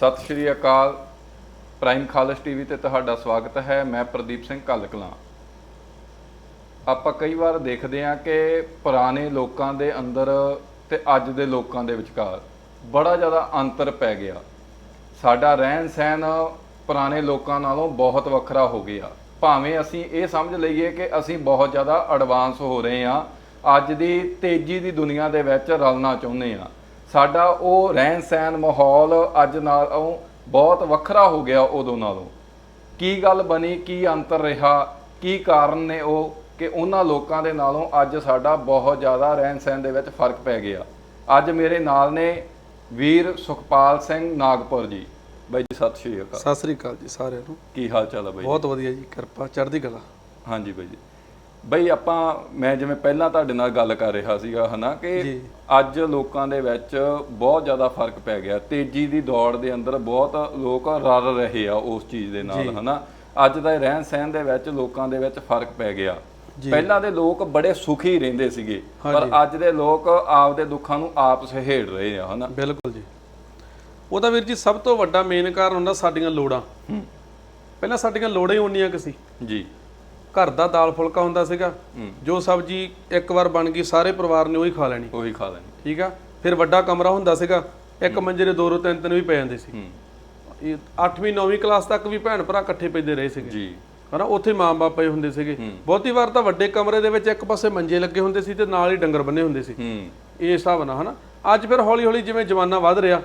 ਸਤਿ ਸ਼੍ਰੀ ਅਕਾਲ। ਪ੍ਰਾਈਮ ਖਾਲਸ ਟੀਵੀ ਤੇ ਤੁਹਾਡਾ ਸਵਾਗਤ ਹੈ। ਮੈਂ ਪ੍ਰਦੀਪ ਸਿੰਘ ਕਲਕਲਾਂ ਆਪਾਂ ਕਈ ਵਾਰ ਦੇਖਦੇ ਹਾਂ ਕਿ ਪੁਰਾਣੇ ਲੋਕਾਂ ਦੇ ਅੰਦਰ ਤੇ ਅੱਜ ਦੇ ਲੋਕਾਂ ਦੇ ਵਿਚਕਾਰ ਬੜਾ ਜ਼ਿਆਦਾ ਅੰਤਰ ਪੈ ਗਿਆ। ਸਾਡਾ ਰਹਿਣ ਸਹਿਣ ਪੁਰਾਣੇ ਲੋਕਾਂ ਨਾਲੋਂ ਬਹੁਤ ਵੱਖਰਾ ਹੋ ਗਿਆ। ਭਾਵੇਂ ਅਸੀਂ ਇਹ ਸਮਝ ਲਈਏ ਕਿ ਅਸੀਂ ਬਹੁਤ ਜ਼ਿਆਦਾ ਐਡਵਾਂਸ ਹੋ ਰਹੇ ਹਾਂ। ਅੱਜ ਦੀ ਤੇਜ਼ੀ ਦੀ ਦੁਨੀਆ ਦੇ ਵਿੱਚ ਰਲਣਾ ਚਾਹੁੰਦੇ ਹਾਂ। ਸਾਡਾ ਉਹ ਰਹਿਣ ਸਹਿਣ ਮਾਹੌਲ ਅੱਜ ਨਾਲੋਂ ਬਹੁਤ ਵੱਖਰਾ ਹੋ ਗਿਆ ਉਦੋਂ ਨਾਲੋਂ। ਕੀ ਗੱਲ ਬਣੀ ਕੀ ਅੰਤਰ ਰਿਹਾ ਕੀ ਕਾਰਨ ਨੇ ਉਹ ਕਿ ਉਹਨਾਂ ਲੋਕਾਂ ਦੇ ਨਾਲੋਂ ਅੱਜ ਸਾਡਾ ਬਹੁਤ ਜ਼ਿਆਦਾ ਰਹਿਣ ਸਹਿਣ ਦੇ ਵਿੱਚ ਫ਼ਰਕ ਪੈ ਗਿਆ। ਅੱਜ ਮੇਰੇ ਨਾਲ ਨੇ ਵੀਰ ਸੁਖਪਾਲ ਸਿੰਘ ਨਾਗਪੁਰ ਜੀ। ਬਾਈ ਜੀ ਸਤਿ ਸ਼੍ਰੀ ਅਕਾਲ। ਸਤਿ ਸ੍ਰੀ ਅਕਾਲ ਜੀ ਸਾਰਿਆਂ ਨੂੰ। ਕੀ ਹਾਲ ਚਾਲ ਹੈ ਬਾਈ ਬਹੁਤ ਵਧੀਆ ਜੀ ਕਿਰਪਾ ਚੜ੍ਹਦੀ ਕਲਾ। ਹਾਂਜੀ ਬਾਈ ਜੀ। ਬਈ ਆਪਾਂ ਮੈਂ ਜਿਵੇਂ ਪਹਿਲਾਂ ਤੁਹਾਡੇ ਨਾਲ ਗੱਲ ਕਰ ਰਿਹਾ ਸੀਗਾ ਹਨਾ ਕਿ। ਅੱਜ ਲੋਕਾਂ ਦੇ ਵਿੱਚ ਬਹੁਤ ਜ਼ਿਆਦਾ ਫ਼ਰਕ ਪੈ ਗਿਆ। ਤੇਜ਼ੀ ਦੀ ਦੌੜ ਦੇ ਅੰਦਰ ਬਹੁਤ ਲੋਕ ਰਲ ਰਹੇ ਆ ਉਸ ਚੀਜ਼ ਦੇ ਨਾਲ ਹਨਾ। ਅੱਜ ਦਾ ਰਹਿਣ ਸਹਿਣ ਦੇ ਵਿੱਚ ਲੋਕਾਂ ਦੇ ਵਿੱਚ ਫ਼ਰਕ ਪੈ ਗਿਆ। ਪਹਿਲਾਂ ਦੇ ਲੋਕ ਬੜੇ ਸੁਖੀ ਰਹਿੰਦੇ ਸੀਗੇ ਪਰ ਅੱਜ ਦੇ ਲੋਕ ਆਪਦੇ ਦੁੱਖਾਂ ਨੂੰ ਆਪ ਸਹੇੜ ਰਹੇ ਆ ਹਨਾ। ਬਿਲਕੁਲ ਜੀ। ਉਹਦਾ ਵੀਰ ਜੀ ਸਭ ਤੋਂ ਵੱਡਾ ਮੇਨ ਕਾਰਨ ਹੁੰਦਾ ਸਾਡੀਆਂ ਲੋੜਾਂ। ਪਹਿਲਾਂ ਸਾਡੀਆਂ ਲੋੜਾਂ ਹੀ ਉਨੀਆਂ ਕੁ ਸੀ। ਜੀ। ਘਰ ਦਾ ਦਾਲ ਫੁਲਕਾ ਹੁੰਦਾ ਸੀਗਾ। ਜੋ ਸਬਜ਼ੀ ਇੱਕ ਵਾਰ ਬਣ ਗਈ ਸਾਰੇ ਪਰਿਵਾਰ ਨੇ ਉਹੀ ਖਾ ਲੈਣੀ। ਉਹੀ ਖਾ ਲੈਣੀ। ਠੀਕ ਆ? ਫਿਰ ਵੱਡਾ ਕਮਰਾ ਹੁੰਦਾ ਸੀਗਾ ਇੱਕ ਮੰਜੇ ਦੇ ਦੋ ਦੋ ਤਿੰਨ ਤਿੰਨ ਵੀ ਪੈ ਜਾਂਦੇ ਸੀ। ਇਹ 8ਵੀਂ 9ਵੀਂ ਕਲਾਸ ਤੱਕ ਵੀ ਭੈਣ ਭਰਾ ਇਕੱਠੇ ਪੈਂਦੇ ਰਹੇ ਸੀਗੇ। ਜੀ। ਹਨਾ ਉੱਥੇ ਮਾਂ-ਬਾਪ ਪਏ ਹੁੰਦੇ ਸੀਗੇ। ਬਹੁਤੀ ਵਾਰ ਤਾਂ ਵੱਡੇ ਕਮਰੇ ਦੇ ਵਿੱਚ ਇੱਕ ਪਾਸੇ ਮੰਜੇ ਲੱਗੇ ਹੁੰਦੇ ਸੀ ਤੇ ਨਾਲ ਹੀ ਡੰਗਰ ਬੰਨੇ ਹੁੰਦੇ ਸੀ। ਇਹ ਹਿਸਾਬ ਨਾਲ ਹਨਾ? ਅੱਜ ਫਿਰ ਹੌਲੀ ਹੌਲੀ ਜਿਵੇਂ ਜ਼ਮਾਨਾ ਵੱਧ ਰਿਹਾ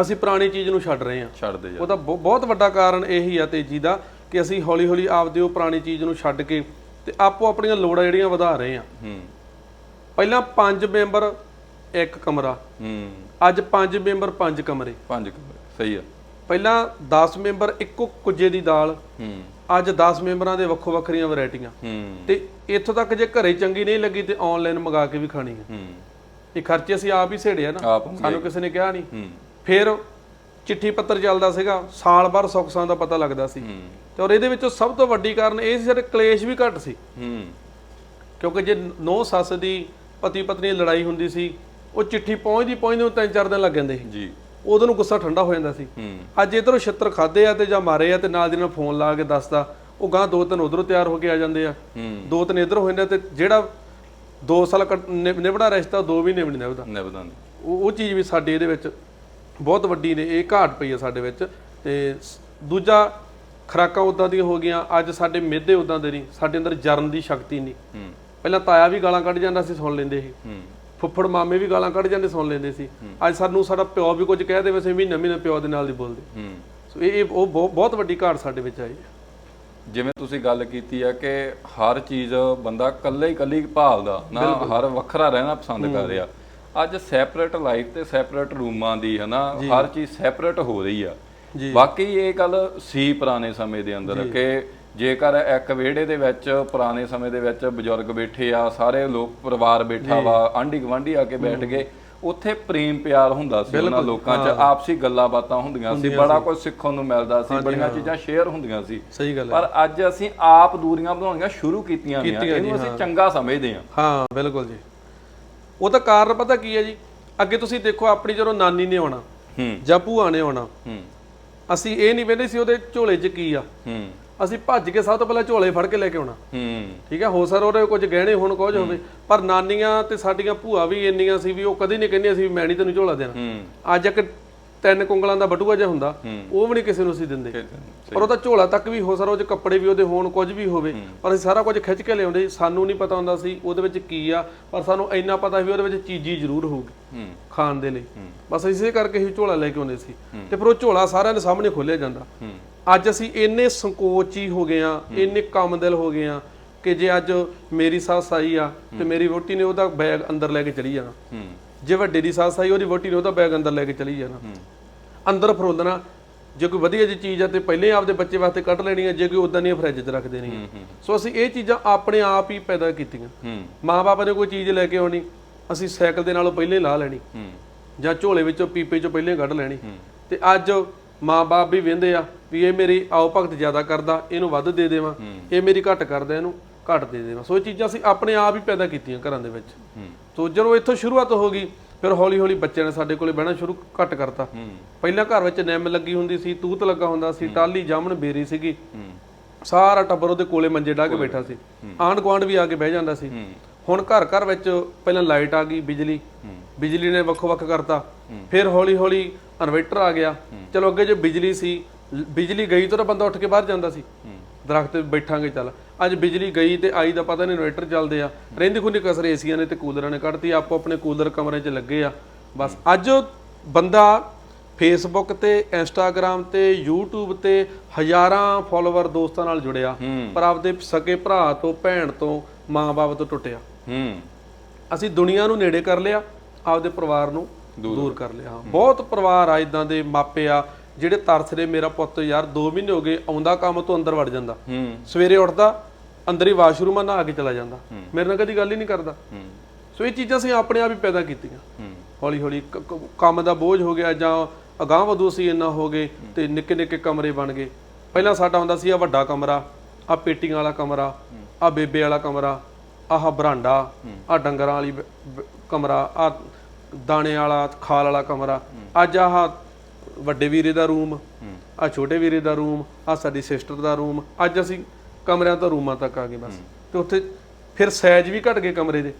ਅਸੀਂ ਪੁਰਾਣੀ ਚੀਜ਼ ਨੂੰ ਛੱਡ ਰਹੇ ਹਾਂ। ਛੱਡ ਦੇ ਜਾ ਉਹਦਾ ਬਹੁ- ਬਹੁਤ ਵੱਡਾ ਕਾਰਨ ਇਹੀ ਆ ਤੇਜ਼ੀ ਦਾ ਕਿ ਅਸੀਂ ਹੌਲੀ ਹੌਲੀ ਆਪਦੇ ਉਹ ਪੁਰਾਣੀ ਚੀਜ਼ ਨੂੰ ਛੱਡ ਕੇ ਤੇ ਆਪੋ ਆਪਣੀਆਂ ਲੋੜਾਂ ਜਿਹੜੀਆਂ ਵਧਾ ਰਹੇ ਹਾਂ। ਹੂੰ। ਪਹਿਲਾਂ ਪੰਜ ਮੈਂਬਰ ਇੱਕ ਕਮਰਾ। ਹੂੰ। ਅੱਜ ਪੰਜ ਮੈਂਬਰ ਪੰਜ ਕਮਰੇ। ਪੰਜ ਕਮਰੇ ਸਹੀ ਆ। ਪਹਿਲਾਂ 10 ਮੈਂਬਰ ਇੱਕੋ ਕੁੱਜੇ ਦੀ ਦਾਲ। ਹੂੰ। ਅੱਜ 10 ਮੈਂਬਰਾਂ ਦੇ ਵੱਖੋ ਵੱਖਰੀਆਂ ਵੈਰਾਈਟੀਆਂ। ਹੂੰ। ਤੇ ਇੱਥੋਂ ਤੱਕ ਜੇ ਘਰੇ ਚੰਗੀ ਨਹੀਂ ਲੱਗੀ ਤੇ ਆਨਲਾਈਨ ਮੰਗਾ ਕੇ ਵੀ ਖਾਣੀ ਹੈ ਹੂੰ। ਇਹ ਖਰਚੇ ਅਸੀਂ ਆਪ ਹੀ ਸੇੜਿਆ ਨਾ। ਸਾਨੂੰ ਕਿਸੇ ਨੇ ਕਿਹਾ ਨਹੀਂ। ਹੂੰ। ਫਿਰ ਚਿੱਠੀ ਪੱਤਰ ਚੱਲਦਾ ਸੀਗਾ। ਸਾਲ ਭਰ ਸੁੱਖ ਦਾ ਪਤਾ ਲੱਗਦਾ ਸੀ। ਤੇ ਔਰ ਇਹਦੇ ਵਿੱਚੋਂ ਸਭ ਤੋਂ ਵੱਡੀ ਕਾਰਨ ਇਹ ਸੀ ਕਿ ਕਲੇਸ਼ ਵੀ ਘੱਟ ਸੀ। ਹੂੰ। ਕਿਉਂਕਿ ਜੇ ਨੌ ਸੱਸ ਦੀ ਪਤੀ ਪਤਨੀ ਦੀ ਲੜਾਈ ਹੁੰਦੀ ਸੀ ਉਹ ਚਿੱਠੀ ਪਹੁੰਚਦੀ ਪਹੁੰਚਦੀ ਨੂੰ ਤਿੰਨ ਚਾਰ ਦਿਨ ਲੱਗ ਜਾਂਦੇ ਸੀ। ਜੀ। ਉਦੋਂ ਨੂੰ ਗੁੱਸਾ ਠੰਡਾ ਹੋ ਜਾਂਦਾ ਸੀ। ਹੂੰ। ਅੱਜ ਇਧਰੋਂ ਛਿੱਤਰ ਖਾਦੇ ਆ ਤੇ ਜਾਂ ਮਾਰੇ ਆ ਤੇ ਨਾਲ ਦੀ ਨਾਲ ਫੋਨ ਲਾ ਕੇ ਦੱਸਦਾ ਉਹ ਗਾਂ ਦੋ ਤਿੰਨ ਉਧਰੋਂ ਤਿਆਰ ਹੋ ਕੇ ਆ ਜਾਂਦੇ ਆ। ਹੂੰ। ਦੋ ਤਿੰਨ ਇਧਰ ਹੋ ਜਾਂਦੇ ਆ ਤੇ ਜਿਹੜਾ 2 ਸਾਲ ਕੱਟ- ਨਿਭ- ਨਿਭਣਾ ਰਿਸ਼ਤਾ ਦੋ ਵੀ ਨਹੀਂ ਨਿਭਦਾ। ਨਿਬਦਾਂ ਉਹ ਉਹ ਚੀਜ਼ ਵੀ ਸਾਡੇ ਇਹਦੇ ਵਿੱਚ ਬਹੁਤ ਵੱਡੀ ਨੇ ਇਹ ਘਾਟ ਪਈ ਹੈ ਸਾਡੇ ਵਿੱਚ। ਤੇ ਦੂਜਾ ਖਰਾਕਾਂ ਉਦਾਂ ਦੀਆਂ ਹੋ ਗਈਆਂ ਅੱਜ ਸਾਡੇ ਮਿਹਦੇ ਉਦਾਂ ਦੇ ਨਹੀਂ ਸਾਡੇ ਅੰਦਰ ਜਰਨ ਦੀ ਸ਼ਕਤੀ ਨਹੀਂ। ਹੂੰ। ਪਹਿਲਾਂ ਤਾਇਆ ਵੀ ਗਾਲਾਂ ਕੱਢ ਜਾਂਦਾ ਸੀ ਸੁਣ ਲੈਂਦੇ ਸੀ। ਹੂੰ। ਫੁੱਫੜ ਮਾਮੇ ਵੀ ਗਾਲਾਂ ਕੱਢ ਜਾਂਦੇ ਸੁਣ ਲੈਂਦੇ ਸੀ। ਅੱਜ ਸਾਨੂੰ ਸਾਡਾ ਪਿਓ ਵੀ ਕੁਝ ਕਹਿ ਦੇਵੇ ਅਸੀਂ ਮਹੀਨਾ ਮਹੀਨਾ ਪਿਓ ਦੇ ਨਾਲ ਦੀ ਬੋਲਦੇ। ਹੂੰ। ਸੋ ਇਹ ਉਹ ਬਹੁਤ ਵੱਡੀ ਘਾਟ ਸਾਡੇ ਵਿੱਚ ਆਈ ਹੈ। ਜਿਵੇਂ ਤੁਸੀਂ ਗੱਲ ਕੀਤੀ ਆ ਕਿ ਹਰ ਚੀਜ਼ ਬੰਦਾ ਇਕੱਲੇ ਹੀ ਇਕੱਲੀ ਭਾਲਦਾ ਨਾ ਹਰ ਵੱਖਰਾ ਰਹਿਣਾ ਪਸੰਦ ਕਰ ਰਿਹਾ। ਅੱਜ ਸੈਪਰੇਟ ਲਾਈਫ ਤੇ ਸੈਪਰੇਟ ਰੂਮਾਂ ਦੀ ਹਨਾ ਹਰ ਚੀਜ਼ ਸੈਪਰੇਟ ਹੋ ਰਹੀ ਆ। ਬਾਕੀ ਇਹ ਗੱਲ ਸੀ ਪੁਰਾਣੇ ਸਮੇਂ ਦੇ ਅੰਦਰ ਕਿ ਜੇਕਰ ਇੱਕ ਵਿਹੜੇ ਦੇ ਵਿੱਚ ਪੁਰਾਣੇ ਸਮੇਂ ਦੇ ਵਿੱਚ ਬਜ਼ੁਰਗ ਬੈਠੇ ਆ ਸਾਰੇ ਲੋਕ ਪਰਿਵਾਰ ਬੈਠਾ ਵਾ ਆਂਢੀ ਗੁਆਂਢੀ ਆ ਕੇ ਬੈਠ ਗਏ ਉੱਥੇ ਪ੍ਰੇਮ ਪਿਆਰ ਹੁੰਦਾ ਸੀ ਉਹਨਾਂ ਲੋਕਾਂ 'ਚ ਆਪਸੀ ਗੱਲਾਂ ਬਾਤਾਂ ਹੁੰਦੀਆਂ ਸੀ ਬੜਾ ਕੁਝ ਸਿੱਖਣ ਨੂੰ ਮਿਲਦਾ ਸੀ ਬੜੀਆਂ ਚੀਜ਼ਾਂ ਸ਼ੇਅਰ ਹੁੰਦੀਆਂ ਸੀ। ਪਰ ਅੱਜ ਅਸੀਂ ਆਪ ਦੂਰੀਆਂ ਬਣਾਉਣੀਆਂ ਸ਼ੁਰੂ ਕੀਤੀਆਂ ਨੇ ਇਹਨੂੰ ਅਸੀਂ ਚੰਗਾ ਸਮਝਦੇ ਹਾਂ। ਹਾਂ ਬਿਲਕੁਲ ਜੀ। ਉਹ ਤਾਂ ਕਾਰਨ ਪਤਾ ਕੀ ਹੈ ਜੀ? ਅੱਗੇ ਤੁਸੀਂ ਦੇਖੋ ਆਪਣੀ ਜਦੋਂ ਨਾਨੀ ਨੇ ਆਉਣਾ ਹੂੰ। ਜਾਂ ਭੂਆ ਨੇ ਆਉਣਾ ਅਸੀਂ ਇਹ ਨਹੀਂ ਵੇਂਦੇ ਸੀ ਉਹਦੇ ਝੋਲੇ 'ਚ ਕੀ ਆ। ਹੂੰ। ਅਸੀਂ ਭੱਜ ਕੇ ਸਭ ਤੋਂ ਪਹਿਲਾਂ ਝੋਲੇ ਫੜ ਕੇ ਲੈ ਕੇ ਆਉਣਾ। ਹੂੰ। ਠੀਕ ਹੈ ਹੋ ਸਰ ਉਹਦੇ ਕੁਝ ਗਹਿਣੇ ਹੋਣ ਕੁਝ ਹੋਵੇ ਪਰ ਨਾਨੀਆਂ ਤੇ ਸਾਡੀਆਂ ਭੂਆ ਵੀ ਇੰਨੀਆਂ ਸੀ ਵੀ ਉਹ ਕਦੀ ਨਹੀਂ ਕਹਿੰਦੀਆਂ ਸੀ ਮੈਂ ਨਹੀਂ ਤੈਨੂੰ ਝੋਲਾ ਦੇਣਾ। ਹੂੰ। ਅੱਜ ਇੱਕ ਤਿੰਨ ਕੁੰਗਲਾਂ ਦਾ ਬਟੂਆ ਜਿਹਾ ਹੁੰਦਾ ਉਹ ਵੀ ਨਹੀਂ ਕਿਸੇ ਨੂੰ ਅਸੀਂ ਦਿੰਦੇ। ਪਰ ਉਹਦਾ ਝੋਲਾ ਤੱਕ ਵੀ ਹੋ ਸਰ ਉਹ ਚ ਕੱਪੜੇ ਵੀ ਉਹਦੇ ਹੋਣ ਕੁਝ ਵੀ ਹੋਵੇ ਪਰ ਅਸੀਂ ਸਾਰਾ ਕੁਝ ਖਿੱਚ ਕੇ ਲਿਆਉਂਦੇ। ਸਾਨੂੰ ਨਹੀਂ ਪਤਾ ਹੁੰਦਾ ਸੀ ਉਹਦੇ ਵਿੱਚ ਕੀ ਆ ਪਰ ਸਾਨੂੰ ਇੰਨਾ ਪਤਾ ਸੀ ਉਹਦੇ ਵਿੱਚ ਚੀਜ਼ੀ ਜ਼ਰੂਰ ਹੋਊਗੀ ਖਾਣ ਦੇ ਲਈ। ਬਸ ਇਸੇ ਕਰਕੇ ਹੀ ਝੋਲਾ ਲੈ ਕੇ ਆਉਂਦੇ ਸੀ। ਤੇ ਫਿਰ ਉਹ ਝੋਲਾ ਸਾਰਿਆਂ ਦੇ ਸਾਹਮਣੇ ਖੋਲਿਆ ਜਾਂਦਾ। ਅੱਜ ਅਸੀਂ ਇੰਨੇ ਸੰਕੋਚੀ ਹੋ ਗਏ ਆ ਇੰਨੇ ਕਮਦਿਲ ਹੋ ਗਏ ਆ ਕਿ ਜੇ ਅੱਜ ਮੇਰੀ ਸੱਸ ਆਈ ਆ ਤੇ ਮੇਰੀ ਵੋਟੀ ਨੇ ਉਹਦਾ ਬੈਗ ਅੰਦਰ ਲੈ ਕੇ ਚਲੀ ਜਾਣਾ। ਜੇ ਵੱਡੇ ਦੀ ਸੱਸ ਆਈ ਉਹਦੀ ਵੋਟੀ ਨੇ ਉਹਦਾ ਬੈਗ ਅੰਦਰ ਲੈ ਕੇ ਚਲੀ ਜਾਣਾ। ਅੰਦਰ ਫਰੋਲਣਾ ਜੇ ਕੋਈ ਵਧੀਆ ਜਿਹੀ ਚੀਜ਼ ਆ ਤੇ ਪਹਿਲੇ ਹੀ ਆਪਦੇ ਬੱਚੇ ਵਾਸਤੇ ਕੱਢ ਲੈਣੀ ਆ ਜੇ ਕੋਈ ਉਦਾਂ ਨਹੀਂ ਫਰਿੱਜ 'ਚ ਰੱਖ ਦੇਣੀ ਆ। ਸੋ ਅਸੀਂ ਇਹ ਚੀਜ਼ਾਂ ਆਪਣੇ ਆਪ ਹੀ ਪੈਦਾ ਕੀਤੀਆਂ। ਹੂੰ। ਮਾਪੇ ਨੇ ਕੋਈ ਚੀਜ਼ ਲੈ ਕੇ ਆਉਣੀ ਅਸੀਂ ਸਾਈਕਲ ਦੇ ਨਾਲੋਂ ਪਹਿਲੇ ਹੀ ਲਾ ਲੈਣੀ ਹੂੰ। ਜਾਂ ਝੋਲੇ ਵਿੱਚੋਂ ਪੀਪੇ 'ਚੋਂ ਪਹਿਲੇ ਹੀ ਕੱਢ ਲੈਣੀ। ਤੇ ਅੱਜ ਮਾਪੇ ਵੀ ਵਹਿੰਦੇ ਆ ਵੀ ਇਹ ਮੇਰੀ ਆਓ ਭਗਤ ਜ਼ਿਆਦਾ ਕਰਦਾ ਇਹਨੂੰ ਵੱਧ ਦੇ ਦੇਵਾਂ ਇਹ ਮੇਰੀ ਘੱਟ ਕਰਦਾ ਇਹਨੂੰ ਘੱਟ ਦੇ ਦੇਵਾਂ। ਸੋ ਇਹ ਚੀਜ਼ਾਂ ਅਸੀਂ ਆਪਣੇ ਆਪ ਹੀ ਪੈਦਾ ਕੀਤੀਆਂ ਘਰਾਂ ਦੇ ਵਿੱਚ। ਹੂੰ। ਸੋ ਜਦੋਂ ਇੱਥੋਂ ਸ਼ੁਰੂਆਤ ਹੋ ਗਈ ਫਿਰ ਹੌਲੀ ਹੌਲੀ ਬੱਚਿਆਂ ਨੇ ਸਾਡੇ ਕੋਲੇ ਬਹਿਣਾ ਸ਼ੁਰੂ ਘੱਟ ਕਰਤਾ। ਪਹਿਲਾਂ ਘਰ ਵਿੱਚ ਨਿੰਮ ਲੱਗੀ ਹੁੰਦੀ ਸੀ ਤੂਤ ਲੱਗਾ ਹੁੰਦਾ ਸੀ ਟਾਲੀ ਜਾਮਣ ਬੇਰੀ ਸੀਗੀ। ਸਾਰਾ ਟੱਬਰ ਉਹਦੇ ਕੋਲੇ ਮੰਜੇ ਢਾ ਕੇ ਬੈਠਾ ਸੀ। ਆਂਢ ਗੁਆਂਢ ਵੀ ਆ ਕੇ ਬਹਿ ਜਾਂਦਾ ਸੀ। ਹੁਣ ਘਰ ਘਰ ਵਿੱਚ ਪਹਿਲਾਂ ਲਾਈਟ ਆ ਗਈ ਬਿਜਲੀ। ਬਿਜਲੀ ਨੇ ਵੱਖੋ ਵੱਖ ਕਰਤਾ। ਫਿਰ ਹੌਲੀ ਹੌਲੀ ਇਨਵਰਟਰ ਆ ਗਿਆ। ਚਲੋ ਅੱਗੇ ਜੇ ਬਿਜਲੀ ਸੀ ਬਿਜਲੀ ਗਈ ਤਾਂ ਬੰਦਾ ਉੱਠ ਕੇ ਬਾਹਰ ਜਾਂਦਾ ਸੀ। ਦਰਖਤ ਤੇ ਬੈਠਾਂਗੇ ਚੱਲ। ਅੱਜ ਬਿਜਲੀ ਗਈ ਤੇ ਆਈ ਦਾ ਪਤਾ ਨਹੀਂ ਇਨਵਰਟਰ ਚੱਲਦੇ ਆ। ਰਹਿੰਦੀ ਖੁੰਦੀ ਕਸਰ ਏਸੀਆਂ ਨੇ ਤੇ ਕੂਲਰਾਂ ਨੇ ਕੱਢਤੀ ਆਪੋ ਆਪਣੇ ਕੂਲਰ ਕਮਰੇ 'ਚ ਲੱਗੇ ਆ। ਬਸ ਅੱਜ ਬੰਦਾ ਫੇਸਬੁੱਕ ਤੇ ਇੰਸਟਾਗ੍ਰam ਤੇ YouTube ਤੇ ਹਜ਼ਾਰਾਂ ਫਾਲੋਅਰ ਦੋਸਤਾਂ ਨਾਲ ਜੁੜਿਆ ਪਰ ਆਪਦੇ ਸਕੇ ਭਰਾ ਤੋਂ ਭੈਣ ਤੋਂ ਮਾਂ-ਬਾਪ ਤੋਂ ਟੁੱਟਿਆ। ਹੂੰ। ਅਸੀਂ ਦੁਨੀਆ ਨੂੰ ਨੇੜੇ ਕਰ ਲਿਆ ਆਪਦੇ ਪਰਿਵਾਰ ਨੂੰ ਦੂਰ। ਕਰ ਲਿਆ। ਬਹੁਤ ਪਰਿਵਾਰ ਆ ਇਦਾਂ ਦੇ ਮਾਪੇ ਆ ਜਿਹੜੇ ਤਰਸਦੇ ਮੇਰਾ ਪੁੱਤ ਯਾਰ 2 ਮਹੀਨੇ ਹੋ ਗਏ ਆਉਂਦਾ ਕੰਮ ਤੋਂ ਅੰਦਰ ਵੜ ਜਾਂਦਾ। ਹੂੰ। ਸਵੇਰੇ ਉੱਠਦਾ ਅੰਦਰ ਹੀ ਵਾਸ਼ਰੂਮ ਆ ਨਹਾ ਕੇ ਚਲਾ ਜਾਂਦਾ। ਮੇਰੇ ਨਾਲ ਕਦੀ ਗੱਲ ਹੀ ਨਹੀਂ ਕਰਦਾ। ਸੋ ਇਹ ਚੀਜ਼ਾਂ ਅਸੀਂ ਆਪਣੇ ਆਪ ਹੀ ਪੈਦਾ ਕੀਤੀਆਂ। ਹੌਲੀ ਹੌਲੀ ਕੰਮ ਦਾ ਬੋਝ ਹੋ ਗਿਆ ਜਾਂ ਅਗਾਂਹ ਵਧੂ ਸੀ ਇੰਨਾ ਹੋ ਗਏ ਤੇ ਨਿੱਕੇ ਨਿੱਕੇ ਕਮਰੇ ਬਣ ਗਏ। ਪਹਿਲਾਂ ਸਾਡਾ ਹੁੰਦਾ ਸੀ ਆ ਵੱਡਾ ਕਮਰਾ ਆ ਪੇਟੀਆਂ ਵਾਲਾ ਕਮਰਾ ਆ ਬੇਬੇ ਵਾਲਾ ਕਮਰਾ ਆਹ ਬਰਾਂਡਾ ਆ ਡੰਗਰਾਂ ਵਾਲੀ ਕਮਰਾ ਆ ਦਾਣੇ ਵਾਲਾ ਖਾਲ ਵਾਲਾ ਕਮਰਾ। ਅੱਜ ਆਹ ਵੱਡੇ ਵੀਰੇ ਦਾ ਰੂਮ ਆ ਛੋਟੇ ਵੀਰੇ ਦਾ ਰੂਮ ਆ ਸਾਡੀ ਸਿਸਟਰ ਦਾ ਰੂਮ ਅੱਜ ਅਸੀਂ ਕਮਰਿਆਂ ਤੋਂ ਰੂਮਾਂ ਤੱਕ ਆ ਗਏ ਬਸ। ਤੇ ਉੱਥੇ ਫਿਰ ਸਾਈਜ਼ ਵੀ ਘਟ ਗਏ ਕਮਰੇ ਦੇ।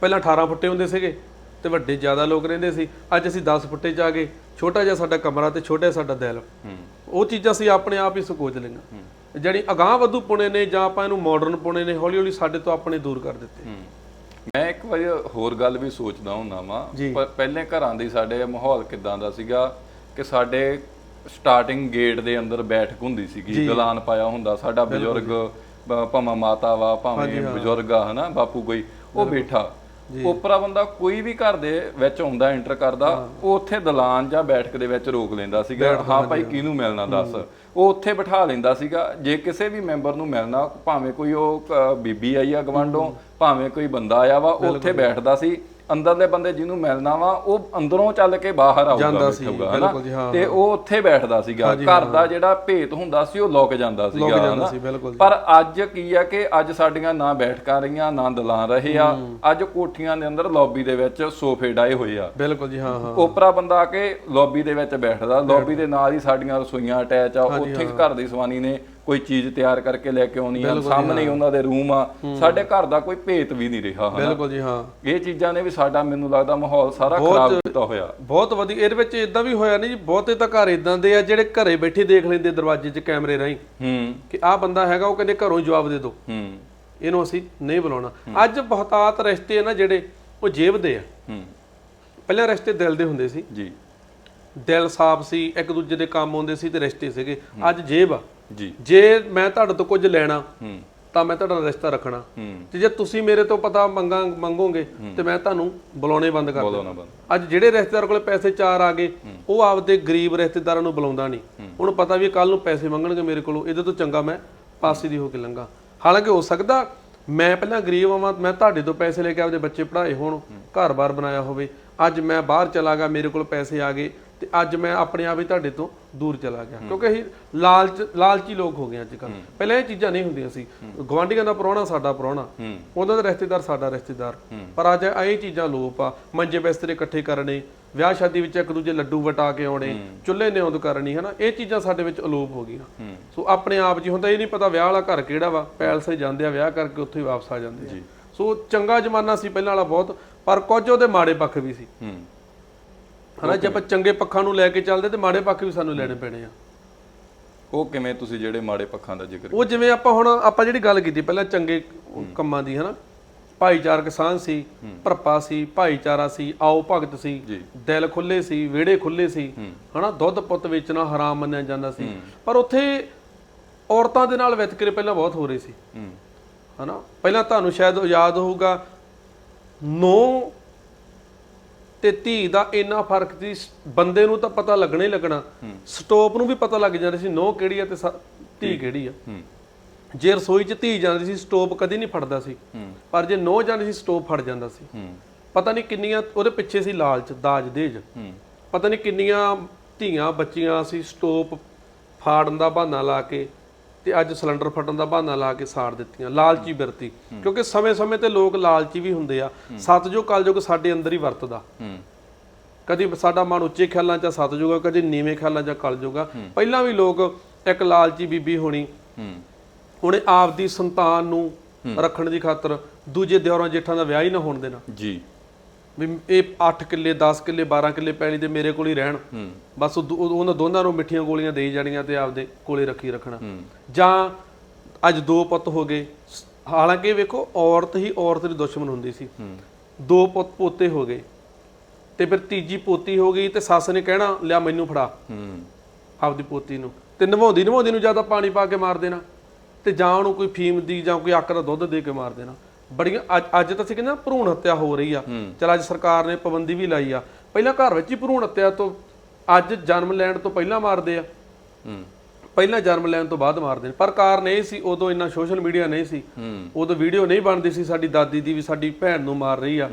ਪਹਿਲਾਂ 18 ਫੁੱਟੇ ਹੁੰਦੇ ਸੀਗੇ ਤੇ ਵੱਡੇ ਜ਼ਿਆਦਾ ਲੋਕ ਰਹਿੰਦੇ ਸੀ। ਅੱਜ ਅਸੀਂ 10 ਫੁੱਟੇ ਚ ਆ ਗਏ। ਛੋਟਾ ਜਿਹਾ ਸਾਡਾ ਕਮਰਾ ਤੇ ਛੋਟਾ ਸਾਡਾ ਦਿਲ। ਉਹ ਚੀਜ਼ਾਂ ਅਸੀਂ ਆਪਣੇ ਆਪ ਹੀ ਸਕੋਚ ਲਈਆਂ। ਜਿਹੜੀ ਅਗਾਹ ਵਧੂ ਪੁਣੇ ਨੇ ਜਾਂ ਆਪਾਂ ਇਹਨੂੰ ਮਾਡਰਨ ਪੁਣੇ ਨੇ ਹੌਲੀ ਹੌਲੀ ਸਾਡੇ ਤੋਂ ਆਪਣੇ ਦੂਰ ਕਰ ਦਿੱਤੇ। ਮੈਂ ਇੱਕ ਵਾਰੀ ਹੋਰ ਗੱਲ ਵੀ ਸੋਚਦਾ ਹੁੰਦਾ ਵਾਂ। ਪਹਿਲੇ ਘਰਾਂ ਦੀ ਸਾਡੇ ਮਾਹੌਲ ਕਿਦਾਂ ਦਾ ਸੀਗਾ ਕਿ ਸਾਡੇ ਸਟਾਰਟਿੰਗ ਗੇਟ ਦੇ ਅੰਦਰ ਬੈਠਕ ਹੁੰਦੀ ਸੀਗੀ। ਦਲਾਨ ਪਾਇਆ ਹੁੰਦਾ ਸਾਡਾ ਬਜ਼ੁਰਗ ਭਾਵੇਂ ਮਾਤਾ ਵਾ ਭਾਵੇਂ ਬਜ਼ੁਰਗ ਆ ਹਨਾ ਬਾਪੂ ਕੋਈ ਉਹ ਬੈਠਾ। ਉਪਰਾ ਬੰਦਾ ਕੋਈ ਵੀ ਘਰ ਦੇ ਵਿੱਚ ਆਉਂਦਾ ਐਂਟਰ ਕਰਦਾ ਉਹ ਉੱਥੇ ਦਲਾਨ ਜਾਂ ਬੈਠਕ ਦੇ ਵਿੱਚ ਰੋਕ ਲੈਂਦਾ ਸੀਗਾ। ਹਾਂ ਭਾਈ ਕਿਹਨੂੰ ਮਿਲਣਾ ਦੱਸ। ਉਹ ਉੱਥੇ ਬਿਠਾ ਲੈਂਦਾ ਸੀਗਾ। ਜੇ ਕਿਸੇ ਵੀ ਮੈਂਬਰ ਨੂੰ ਮਿਲਣਾ ਭਾਵੇਂ ਕੋਈ ਉਹ ਅ, ਬੀਬੀ ਆਈ ਆ ਗਵਾਂਢੋਂ ਭਾਵੇਂ ਕੋਈ ਬੰਦਾ ਆਇਆ ਵਾ ਉਹ ਉੱਥੇ ਬੈਠਦਾ ਸੀ। ਅੰਦਰਲੇ ਬੰਦੇ ਜਿਹਨੂੰ ਮਿਲਣਾ ਵਾ ਉਹ ਅੰਦਰੋਂ ਚੱਲ ਕੇ ਬਾਹਰ ਆਊਗਾ ਜਾਂਦਾ ਸੀ, ਬੈਠੂਗਾ ਬਿਲਕੁਲ ਜੀ, ਹਾਂ, ਤੇ ਉਹ ਉੱਥੇ ਬੈਠਦਾ ਸੀਗਾ ਘਰ ਦਾ ਜਿਹੜਾ ਭੇਤ ਹੁੰਦਾ ਸੀ ਉਹ ਲੁਕ ਜਾਂਦਾ ਸੀਗਾ ਜਾਂਦਾ ਹਨਾ? ਸੀ, ਬਿਲਕੁਲ ਜੀ। ਪਰ ਅੱਜ ਕੀ ਆ ਕਿ ਅੱਜ ਸਾਡੀਆਂ ਨਾ ਬੈਠਕਾਂ ਰਹੀਆਂ ਨਾ ਦਲਾਂ ਰਹੇ ਆ। ਅੱਜ ਕੋਠੀਆਂ ਦੇ ਅੰਦਰ ਲੌਬੀ ਦੇ ਵਿੱਚ ਸੋਫੇ ਡਾਏ ਹੋਏ ਆ। ਬਿਲਕੁਲ ਜੀ ਹਾਂ ਹਾਂ ਓਪਰਾ ਬੰਦਾ ਆ ਕੇ ਲੌਬੀ ਦੇ ਵਿੱਚ ਬੈਠਦਾ ਲੌਬੀ ਦੇ ਨਾਲ ਹੀ ਸਾਡੀਆਂ ਰਸੋਈਆਂ ਅਟੈਚ ਆ ਉੱਥੇ ਘਰ ਦੀ ਸਵਾਨੀ ਨੇ ਕੋਈ ਚੀਜ਼ ਤਿਆਰ ਕਰਕੇ ਲੈ ਕੇ ਆਉਣੀ ਆ ਸਾਹਮਣੇ ਹੀ। ਉਹਨਾਂ ਦੇ ਰੂਮ ਆ ਸਾਡੇ ਘਰ ਦਾ ਕੋਈ ਭੇਤ ਵੀ ਨਹੀਂ ਰਿਹਾ ਹਨਾ? ਬਿਲਕੁਲ ਜੀ ਹਾਂ। ਇਹ ਚੀਜ਼ਾਂ ਨੇ ਵੀ ਸਾਡਾ ਮੈਨੂੰ ਲੱਗਦਾ ਮਾਹੌਲ ਸਾਰਾ ਖਰਾਬ ਕੀਤਾ ਹੋਇਆ। ਬਹੁਤ ਵਧੀਆ ਇਹਦੇ ਵਿੱਚ ਇਦਾਂ ਵੀ ਹੋਇਆ ਨਹੀਂ ਜੀ ਬਹੁਤੇ ਤਾਂ ਘਰ ਇਦਾਂ ਦੇ ਆ ਜਿਹੜੇ ਘਰੇ ਬੈਠੇ ਦੇਖ ਲੈਂਦੇ ਦਰਵਾਜ਼ੇ 'ਚ ਕੈਮਰੇ ਰਾਹੀਂ। ਹੂੰ। ਕਿ ਆਹ ਬੰਦਾ ਹੈਗਾ ਉਹ ਕਹਿੰਦੇ ਘਰੋਂ ਜਵਾਬ ਦੇ ਦਿਓ। ਹੂੰ। ਇਹਨੂੰ ਅਸੀਂ ਨਹੀਂ ਬੁਲਾਉਣਾ। ਅੱਜ ਬਹੁਤਾਤ ਰਿਸ਼ਤੇ ਨਾ ਜਿਹੜੇ ਉਹ ਜੇਬ ਦੇ ਆ। ਹੂੰ। ਪਹਿਲਾਂ ਰਿਸ਼ਤੇ ਦਿਲ ਦੇ ਹੁੰਦੇ ਸੀ। ਜੀ। ਦਿਲ ਸਾਫ਼ ਸੀ ਇੱਕ ਦੂਜੇ ਦੇ ਕੰਮ ਆਉਂਦੇ ਸੀ ਤੇ ਰਿਸ਼ਤੇ ਸੀਗੇ। ਅੱਜ ਜੇਬ ਆ। ਜੀ। ਜੇ ਮੈਂ ਤੁਹਾਡੇ ਤੋਂ ਕੁਝ ਲੈਣਾ ਹੂੰ। ਤਾਂ ਮੈਂ ਤੁਹਾਡਾ ਰਿਸ਼ਤਾ ਰੱਖਣਾ। ਹੂੰ। ਤੇ ਜੇ ਤੁਸੀਂ ਮੇਰੇ ਤੋਂ ਪਤਾ ਮੰਗਾ ਮੰਗੋਗੇ ਤੇ ਮੈਂ ਤੁਹਾਨੂੰ ਬੁਲਾਉਣੇ ਬੰਦ ਕਰ ਬੋਲੋ ਦਾਂ ਨਾ ਬੰਦ। ਅੱਜ ਜਿਹੜੇ ਰਿਸ਼ਤੇਦਾਰ ਕੋਲੇ ਪੈਸੇ ਚਾਰ ਆ ਗਏ ਉਹ ਆਪਦੇ ਗਰੀਬ ਰਿਸ਼ਤੇਦਾਰਾਂ ਨੂੰ ਬੁਲਾਉਂਦਾ ਨਹੀਂ। ਉਹਨੂੰ ਪਤਾ ਵੀ ਕੱਲ ਨੂੰ ਪੈਸੇ ਮੰਗਣਗੇ ਮੇਰੇ ਕੋਲੋਂ ਇਹਦੇ ਤੋਂ ਚੰਗਾ ਮੈਂ ਪਾਸੇ ਦੀ ਹੋ ਕੇ ਲੰਗਾ ਹਾਲਾਂਕਿ ਹੋ ਸਕਦਾ ਮੈਂ ਪਹਿਲਾਂ ਗਰੀਬ ਆਵਾਂ ਮੈਂ ਤੁਹਾਡੇ ਤੋਂ ਪੈਸੇ ਲੈ ਕੇ ਆਪਦੇ ਬੱਚੇ ਪੜ੍ਹਾਏ ਹੋਣ ਘਰ-ਬਾਰ ਬਣਾਇਆ ਹੋਵੇ। ਅੱਜ ਮੈਂ ਬਾਹਰ ਚਲਾ ਗਿਆ ਮੇਰੇ ਕੋਲ ਪੈਸੇ ਆ ਗਏ ਤੇ ਅੱਜ ਮੈਂ ਆਪਣੇ ਆਪ ਹੀ ਤੁਹਾਡੇ ਤੋਂ ਦੂਰ ਚਲਾ ਗਿਆ। ਕਿਉਂਕਿ ਅਸੀਂ ਲਾਲਚ ਲਾਲਚੀ ਲੋਕ ਹੋ ਗਏ ਅੱਜ ਕੱਲ ਪਹਿਲਾਂ ਇਹ ਚੀਜ਼ਾਂ ਨਹੀਂ ਹੁੰਦੀਆਂ ਸੀ। ਗਵਾਂਢੀਆਂ ਦਾ ਪ੍ਰਾਹੁਣਾ ਸਾਡਾ ਪ੍ਰਾਹੁਣਾ। ਹੂੰ। ਉਹਨਾਂ ਦਾ ਰਿਸ਼ਤੇਦਾਰ ਸਾਡਾ ਰਿਸ਼ਤੇਦਾਰ। ਪਰ ਅੱਜ ਇਹ ਚੀਜ਼ਾਂ ਲੋਪ ਆ। ਮੰਜੇ ਬਿਸਤਰੇ ਇਕੱਠੇ ਕਰਨੇ ਵਿਆਹ ਸ਼ਾਦੀ ਵਿੱਚ ਇੱਕ ਦੂਜੇ ਲੱਡੂ ਵਟਾ ਕੇ ਆਉਣੇ ਚੁੱਲ੍ਹੇ ਨਿਉਂਦ ਕਰਨੀ ਹਨਾ? ਇਹ ਚੀਜ਼ਾਂ ਸਾਡੇ ਵਿੱਚ ਅਲੋਪ ਹੋ ਗਈਆਂ। ਸੋ ਆਪਣੇ ਆਪ ਜੀ ਹੁੰਦਾ ਇਹ ਨਹੀਂ ਪਤਾ ਵਿਆਹ ਵਾਲਾ ਘਰ ਕਿਹੜਾ ਵਾ। ਪੈਲਸੇ ਜਾਂਦੇ ਆ ਵਿਆਹ ਕਰਕੇ ਉੱਥੇ ਹੀ ਵਾਪਸ ਆ ਜਾਂਦੇ ਆ। ਸੋ ਚੰਗਾ ਜ਼ਮਾਨਾ ਸੀ ਪਹਿਲਾਂ ਵਾਲਾ ਬਹੁਤ ਪਰ ਕੁਝ ਉਹਦੇ ਮਾੜੇ ਪੱਖ ਵੀ ਸੀ। ਹਨਾ ਜੇ ਆਪਾਂ ਚੰਗੇ ਪੱਖਾਂ ਨੂੰ ਲੈ ਕੇ ਚੱਲਦੇ ਤੇ ਮਾੜੇ ਪੱਖ ਵੀ ਸਾਨੂੰ ਲੈਣੇ ਪੈਣੇ ਆ। ਉਹ ਕਿਵੇਂ ਤੁਸੀਂ ਜਿਹੜੇ ਮਾੜੇ ਪੱਖਾਂ ਦਾ ਜ਼ਿਕਰ ਉਹ ਜਿਵੇਂ ਆਪਾਂ ਹੁਣ ਆਪਾਂ ਜਿਹੜੀ ਗੱਲ ਕੀਤੀ ਪਹਿਲਾਂ ਚੰਗੇ ਕੰਮਾਂ ਦੀ ਹਨਾ। ਭਾਈਚਾਰਕ ਸਾਂਝ ਸੀ ਭਰਪਾ ਸੀ ਭਾਈਚਾਰਾ ਸੀ ਆਓ ਭਗਤ ਸੀ। ਦਿਲ ਖੁੱਲੇ ਸੀ ਵਿਹੜੇ ਖੁੱਲੇ ਸੀ ਹਨਾ। ਦੁੱਧ ਪੁੱਤ ਵੇਚਣਾ ਹਰਾਮ ਮੰਨਿਆ ਜਾਂਦਾ ਸੀ। ਪਰ ਉੱਥੇ ਔਰਤਾਂ ਦੇ ਨਾਲ ਵਿਤਕਰੇ ਪਹਿਲਾਂ ਬਹੁਤ ਹੋ ਰਹੇ ਸੀ। ਹਨਾ। ਪਹਿਲਾਂ ਤੁਹਾਨੂੰ ਸ਼ਾਇਦ ਯਾਦ ਹੋਊਗਾ ਨੌ ਤੇ ਧੀ ਦਾ ਇੰਨਾ ਫ਼ਰਕ ਸੀ ਬੰਦੇ ਨੂੰ ਤਾਂ ਪਤਾ ਲੱਗਣਾ ਹੀ ਲੱਗਣਾ। ਸਟੋਪ ਨੂੰ ਵੀ ਪਤਾ ਲੱਗ ਜਾਂਦਾ ਸੀ ਨੌ ਕਿਹੜੀ ਆ ਤੇ ਧੀ ਕਿਹੜੀ ਆ। ਜੇ ਰਸੋਈ 'ਚ ਧੀ ਜਾਂਦੀ ਸੀ ਸਟੋਪ ਕਦੀ ਨਹੀਂ ਫੜਦਾ ਸੀ। ਪਰ ਜੇ ਨੌ ਜਾਂਦੀ ਸੀ ਸਟੋਪ ਫੜ ਜਾਂਦਾ ਸੀ। ਪਤਾ ਨਹੀਂ ਕਿੰਨੀਆਂ ਉਹਦੇ ਪਿੱਛੇ ਸੀ ਲਾਲਚ ਦਾਜ ਦੇਜ। ਪਤਾ ਨਹੀਂ ਕਿੰਨੀਆਂ ਧੀਆਂ ਬੱਚੀਆਂ ਸੀ ਸਟੋਪ ਫਾੜਨ ਦਾ ਬਹਾਨਾ ਲਾ ਕੇ ਤੇ ਅੱਜ ਸਿਲੰਡਰ ਫਟਣ ਦਾ ਬਹਾਨਾ ਲਾ ਕੇ ਸਾੜ ਦਿੱਤੀਆਂ ਲਾਲਚੀ ਬਿਰਤੀ। ਕਿਉਂਕਿ ਸਮੇਂ-ਸਮੇਂ ਤੇ ਲੋਕ ਲਾਲਚੀ ਵੀ ਹੁੰਦੇ ਆ। ਸਤਜੁਗ ਕਲਯੁਗ ਸਾਡੇ ਅੰਦਰ ਹੀ ਵਰਤਦਾ। ਕਦੀ ਸਾਡਾ ਮਨ ਉੱਚੇ ਖਿਆਲਾਂ 'ਚ ਸਤਜੁਗ ਆ ਕਦੀ ਨੀਵੇਂ ਖਿਆਲਾਂ 'ਚ ਕਲਯੁਗ ਆ। ਪਹਿਲਾਂ ਵੀ ਲੋਕ ਇੱਕ ਲਾਲਚੀ ਬੀਬੀ ਹੋਣੀ। ਉਹਨੇ ਆਪਦੀ ਸੰਤਾਨ ਨੂੰ ਰੱਖਣ ਦੀ ਖਾਤਰ ਦੂਜੇ ਦਿਓਰਾਂ ਜੇਠਾਂ ਦਾ ਵਿਆਹ ਹੀ ਨਾ ਹੋਣ ਦੇਣਾ। ਜੀ। ਵੀ ਇਹ 8 ਕਿੱਲੇ 10 ਕਿੱਲੇ 12 ਕਿੱਲੇ ਪੈਲੀ ਦੇ ਮੇਰੇ ਕੋਲ ਹੀ ਰਹਿਣ। ਬਸ ਉਹ ਦੋ- ਉਹਨਾਂ ਦੋਨਾਂ ਨੂੰ ਮਿੱਠੀਆਂ ਗੋਲੀਆਂ ਦੇਈ ਜਾਣੀਆਂ ਤੇ ਆਪਦੇ ਕੋਲੇ ਰੱਖੀ ਰੱਖਣਾ। ਜਾਂ ਅੱਜ ਦੋ ਪੁੱਤ ਹੋ ਗਏ। ਸ- ਹਾਲਾਂਕਿ ਵੇਖੋ ਔਰਤ ਹੀ ਔਰਤ ਦੀ ਦੁਸ਼ਮਣ ਹੁੰਦੀ ਸੀ। ਦੋ ਪੁੱਤ ਪੋਤੇ ਹੋ ਗਏ। ਤੇ ਫਿਰ ਤੀਜੀ ਪੋਤੀ ਹੋ ਗਈ ਤੇ ਸੱਸ ਨੇ ਕਹਿਣਾ ਲਿਆ ਮੈਨੂੰ ਫੜਾ। ਹੂੰ। ਆਪਦੀ ਪੋਤੀ ਨੂੰ। ਤੇ ਨਵਾਉਂਦੀ ਨਵਾਉਂਦੀ ਨੂੰ ਜ਼ਿਆਦਾ ਪਾਣੀ ਪਾ ਕੇ ਮਾਰ ਦੇਣਾ। ਤੇ ਜਾਂ ਉਹਨੂੰ ਕੋਈ ਫੀਮ ਦੀ ਜਾਂ ਕੋਈ ਅੱਕ ਦਾ ਦੁੱਧ ਦੇ ਕੇ ਮਾਰ ਦੇਣਾ। ਬੜੀਆਂ ਅੱਜ ਅੱਜ ਤਾਂ ਅਸੀਂ ਕਹਿੰਦੇ ਨਾ ਭਰੂਣ ਹੱਤਿਆ ਹੋ ਰਹੀ ਆ। ਚਲ ਅੱਜ ਸਰਕਾਰ ਨੇ ਪਾਬੰਦੀ ਵੀ ਲਾਈ ਆ। ਪਹਿਲਾਂ ਘਰ ਵਿੱਚ ਹੀ ਭਰੂਣ ਹੱਤਿਆ ਤੋਂ ਅੱਜ ਜਨਮ ਲੈਣ ਤੋਂ ਪਹਿਲਾਂ ਮਾਰਦੇ ਆ। ਪਹਿਲਾਂ ਜਨਮ ਲੈਣ ਤੋਂ ਬਾਅਦ ਮਾਰਦੇ ਨੇ। ਪਰ ਕਾਰਨ ਇਹ ਸੀ ਉਦੋਂ ਇੰਨਾ ਸੋਸ਼ਲ ਮੀਡੀਆ ਨਹੀਂ ਸੀ। ਉਦੋਂ ਵੀਡੀਓ ਨਹੀਂ ਬਣਦੀ ਸੀ ਸਾਡੀ ਦਾਦੀ ਦੀ ਵੀ ਸਾਡੀ ਭੈਣ ਨੂੰ ਮਾਰ ਰਹੀ ਆ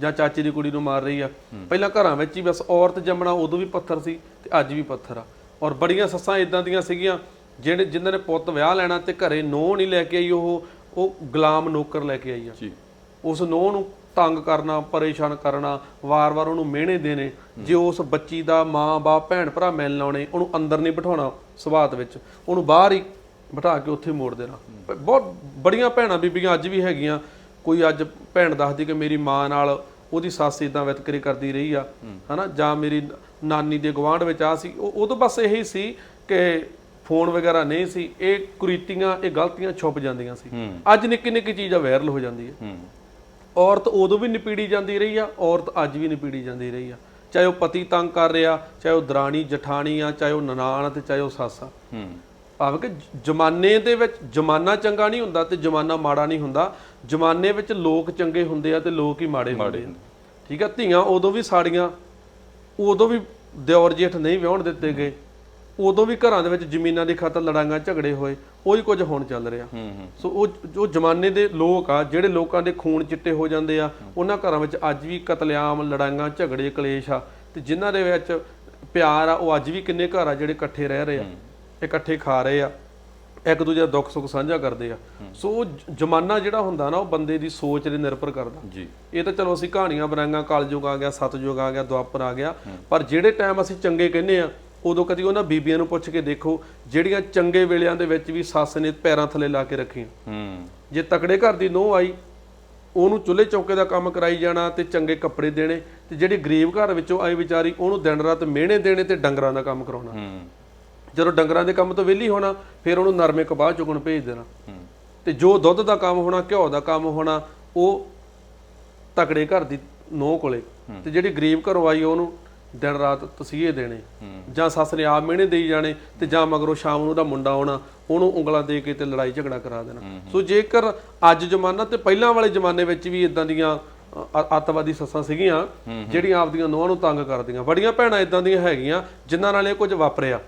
ਜਾਂ ਚਾਚੇ ਦੀ ਕੁੜੀ ਨੂੰ ਮਾਰ ਰਹੀ ਆ। ਪਹਿਲਾਂ ਘਰਾਂ ਵਿੱਚ ਹੀ ਬਸ ਔਰਤ ਜੰਮਣਾ ਉਦੋਂ ਵੀ ਪੱਥਰ ਸੀ ਤੇ ਅੱਜ ਵੀ ਪੱਥਰ ਆ। ਔਰ ਬੜੀਆਂ ਸੱਸਾਂ ਇਦਾਂ ਦੀਆਂ ਸੀਗੀਆਂ ਜਿਹੜੇ ਜਿਨ੍ਹਾਂ ਨੇ ਪੁੱਤ ਵਿਆਹ ਲੈਣਾ ਤੇ ਘਰੇ ਨੋਹ ਨਹੀਂ ਲੈ ਕੇ ਆਈ ਉਹ ਉਹ ਗੁਲਾਮ ਨੌਕਰ ਲੈ ਕੇ ਆਈ ਆ। ਜੀ। ਉਸ ਨੋਹ ਨੂੰ ਤੰਗ ਕਰਨਾ ਪਰੇਸ਼ਾਨ ਕਰਨਾ ਵਾਰ-ਵਾਰ ਉਹਨੂੰ ਮਿਹਣੇ ਦੇਣੇ ਜੇ ਉਸ ਬੱਚੀ ਦਾ ਮਾਂ-ਬਾਪ ਭੈਣ ਭਰਾ ਮਿਲਣ ਲਾਉਣੇ ਉਹਨੂੰ ਅੰਦਰ ਨਹੀਂ ਬਿਠਾਉਣਾ ਸਵਾਤ ਵਿੱਚ ਉਹਨੂੰ ਬਾਹਰ ਹੀ ਬਿਠਾ ਕੇ ਉੱਥੇ ਮੋੜ ਦੇਣਾ। ਬਹੁਤ ਬੜੀਆਂ ਭੈਣਾਂ ਬੀਬੀਆਂ ਅੱਜ ਵੀ ਹੈਗੀਆਂ। ਕੋਈ ਅੱਜ ਭੈਣ ਦੱਸਦੀ ਕਿ ਮੇਰੀ ਮਾਂ ਨਾਲ ਉਹਦੀ ਸੱਸ ਇਦਾਂ ਵਿਤਕਰੇ ਕਰਦੀ ਰਹੀ ਆ ਹਨਾ ਜਾਂ ਮੇਰੀ ਨਾਨੀ ਦੇ ਗਵਾਂਢ ਵਿੱਚ ਆ ਸੀ। ਉਹ ਉਦੋਂ ਬਸ ਇਹੀ ਸੀ ਕਿ ਫੋਨ ਵਗੈਰਾ ਨਹੀਂ ਸੀ ਇਹ ਕੁਰੀਤੀਆਂ ਇਹ ਗਲਤੀਆਂ ਛੁਪ ਜਾਂਦੀਆਂ ਸੀ। ਅੱਜ ਨਿੱਕੀ ਨਿੱਕੀ ਚੀਜ਼ ਆ ਵਾਇਰਲ ਹੋ ਜਾਂਦੀ ਹੈ। ਔਰਤ ਉਦੋਂ ਵੀ ਨਿਪੀੜੀ ਜਾਂਦੀ ਰਹੀ ਆ ਔਰਤ ਅੱਜ ਵੀ ਨਿਪੀੜੀ ਜਾਂਦੀ ਰਹੀ ਆ। ਚਾਹੇ ਉਹ ਪਤੀ ਤੰਗ ਕਰ ਰਿਹਾ ਚਾਹੇ ਉਹ ਦਰਾਣੀ ਜਠਾਣੀ ਆ ਚਾਹੇ ਉਹ ਨਨਾਣ ਤੇ ਚਾਹੇ ਉਹ ਸੱਸ ਆ। ਭਾਵੇਂ ਕਿ ਜਮਾਨੇ ਦੇ ਵਿੱਚ ਜਮਾਨਾ ਚੰਗਾ ਨਹੀਂ ਹੁੰਦਾ ਤੇ ਜਮਾਨਾ ਮਾੜਾ ਨਹੀਂ ਹੁੰਦਾ। ਜਮਾਨੇ ਵਿੱਚ ਲੋਕ ਚੰਗੇ ਹੁੰਦੇ ਆ ਤੇ ਲੋਕ ਹੀ ਮਾੜੇ ਹੁੰਦੇ ਆ। ਠੀਕ ਆ? ਧੀਆਂ ਉਦੋਂ ਵੀ ਸਾੜੀਆਂ ਉਦੋਂ ਵੀ ਦਿਓਰ ਜੇਠ ਨਹੀਂ ਵਿਆਹਣ ਦਿੱਤੇ ਗਏ। ਉਦੋਂ ਵੀ ਘਰਾਂ ਦੇ ਵਿੱਚ ਜ਼ਮੀਨਾਂ ਦੀ ਖਾਤਰ ਲੜਾਈਆਂ ਝਗੜੇ ਹੋਏ ਉਹੀ ਕੁਝ ਹੁਣ ਚੱਲ ਰਿਹਾ। ਸੋ ਉਹ ਜੋ ਜ਼ਮਾਨੇ ਦੇ ਲੋਕ ਆ ਜਿਹੜੇ ਲੋਕਾਂ ਦੇ ਖੂਨ ਚਿੱਟੇ ਹੋ ਜਾਂਦੇ ਆ ਉਹਨਾਂ ਘਰਾਂ ਵਿੱਚ ਅੱਜ ਵੀ ਕਤਲੇਆਮ ਲੜਾਈਆਂ ਝਗੜੇ ਕਲੇਸ਼ ਆ। ਤੇ ਜਿਨ੍ਹਾਂ ਦੇ ਵਿੱਚ ਪਿਆਰ ਆ ਉਹ ਅੱਜ ਵੀ ਕਿੰਨੇ ਘਰ ਆ ਜਿਹੜੇ ਇਕੱਠੇ ਰਹਿ ਰਹੇ ਆ ਇਕੱਠੇ ਖਾ ਰਹੇ ਆ ਇੱਕ ਦੂਜੇ ਦਾ ਦੁੱਖ ਸੁੱਖ ਸਾਂਝਾ ਕਰਦੇ ਆ। ਸੋ ਉਹ ਜ਼ਮਾਨਾ ਜਿਹੜਾ ਹੁੰਦਾ ਨਾ ਉਹ ਬੰਦੇ ਦੀ ਸੋਚ ਤੇ ਨਿਰਭਰ ਕਰਦਾ। ਜੀ। ਇਹ ਤਾਂ ਚਲੋ ਅਸੀਂ ਕਹਾਣੀਆਂ ਬਣਾਈਆਂ ਕਲਯੁਗ ਆ ਗਿਆ ਸਤਯੁਗ ਆ ਗਿਆ ਦੁਆਪਰ ਆ ਗਿਆ। ਪਰ ਜਿਹੜੇ ਟਾਈਮ ਅਸੀਂ ਚੰਗੇ ਕਹਿੰਦੇ ਆ ਉਦੋਂ ਕਦੀ ਉਹਨਾਂ ਬੀਬੀਆਂ ਨੂੰ ਪੁੱਛ ਕੇ ਦੇਖੋ ਜਿਹੜੀਆਂ ਚੰਗੇ ਵੇਲਿਆਂ ਦੇ ਵਿੱਚ ਵੀ ਸੱਸ ਨੇ ਪੈਰਾਂ ਥੱਲੇ ਲਾ ਕੇ ਰੱਖੀਆਂ। ਹੂੰ। ਜੇ ਤਕੜੇ ਘਰ ਦੀ ਨੋਹ ਆਈ ਉਹਨੂੰ ਚੁੱਲ੍ਹੇ ਚੌਕੇ ਦਾ ਕੰਮ ਕਰਾਈ ਜਾਣਾ ਤੇ ਚੰਗੇ ਕੱਪੜੇ ਦੇਣੇ ਤੇ ਜਿਹੜੀ ਗਰੀਬ ਘਰ ਵਿੱਚੋਂ ਆਈ ਵਿਚਾਰੀ ਉਹਨੂੰ ਦਿਨ ਰਾਤ ਮਿਹਣੇ ਦੇਣੇ ਤੇ ਡੰਗਰਾਂ ਦਾ ਕੰਮ ਕਰਾਉਣਾ। ਹੂੰ। ਜਦੋਂ ਡੰਗਰਾਂ ਦੇ ਕੰਮ ਤੋਂ ਵਿਹਲੀ ਹੋਣਾ ਫਿਰ ਉਹਨੂੰ ਨਰਮੇ ਕਪਾਹ ਚੁਗਣ ਭੇਜ ਦੇਣਾ। ਹੂੰ। ਤੇ ਜੋ ਦੁੱਧ ਦਾ ਕੰਮ ਹੋਣਾ ਘਿਓ ਦਾ ਕੰਮ ਹੋਣਾ ਉਹ ਤਕੜੇ ਘਰ ਦੀ ਨੋਹ ਕੋਲੇ। ਤੇ ਜਿਹੜੀ ਗਰੀਬ ਘਰੋਂ ਆਈ ਉਹਨੂੰ ਦਿਨ ਰਾਤ ਤਸੀਹੇ ਦੇਣੇ ਜਾਂ ਸੱਸ ਨੇ ਆਪ ਮਿਹਣੇ ਦੇਈ ਜਾਣੇ ਤੇ ਜਾਂ ਮਗਰੋਂ ਸ਼ਾਮ ਨੂੰ ਉਹਦਾ ਮੁੰਡਾ ਆਉਣਾ ਉਹਨੂੰ ਉਂਗਲਾਂ ਦੇ ਕੇ ਤੇ ਲੜਾਈ ਝਗੜਾ ਕਰਾ ਦੇਣਾ। ਸੋ ਜੇਕਰ ਅੱਜ ਜ਼ਮਾਨਾ ਤੇ ਪਹਿਲਾਂ ਵਾਲੇ ਜ਼ਮਾਨੇ ਵਿੱਚ ਵੀ ਇਦਾਂ ਦੀਆਂ ਅੱਤਵਾਦੀ ਸੱਸਾਂ ਸੀਗੀਆਂ ਜਿਹੜੀਆਂ ਆਪਦੀਆਂ ਨੂੰਹਾਂ ਨੂੰ ਤੰਗ ਕਰਦੀਆਂ ਬੜੀਆਂ ਭੈਣਾਂ ਇਦਾਂ ਦੀਆਂ ਹੈਗੀਆਂ ਜਿਨ੍ਹਾਂ ਨਾਲ ਇਹ ਕੁਝ ਵਾਪਰਿਆ।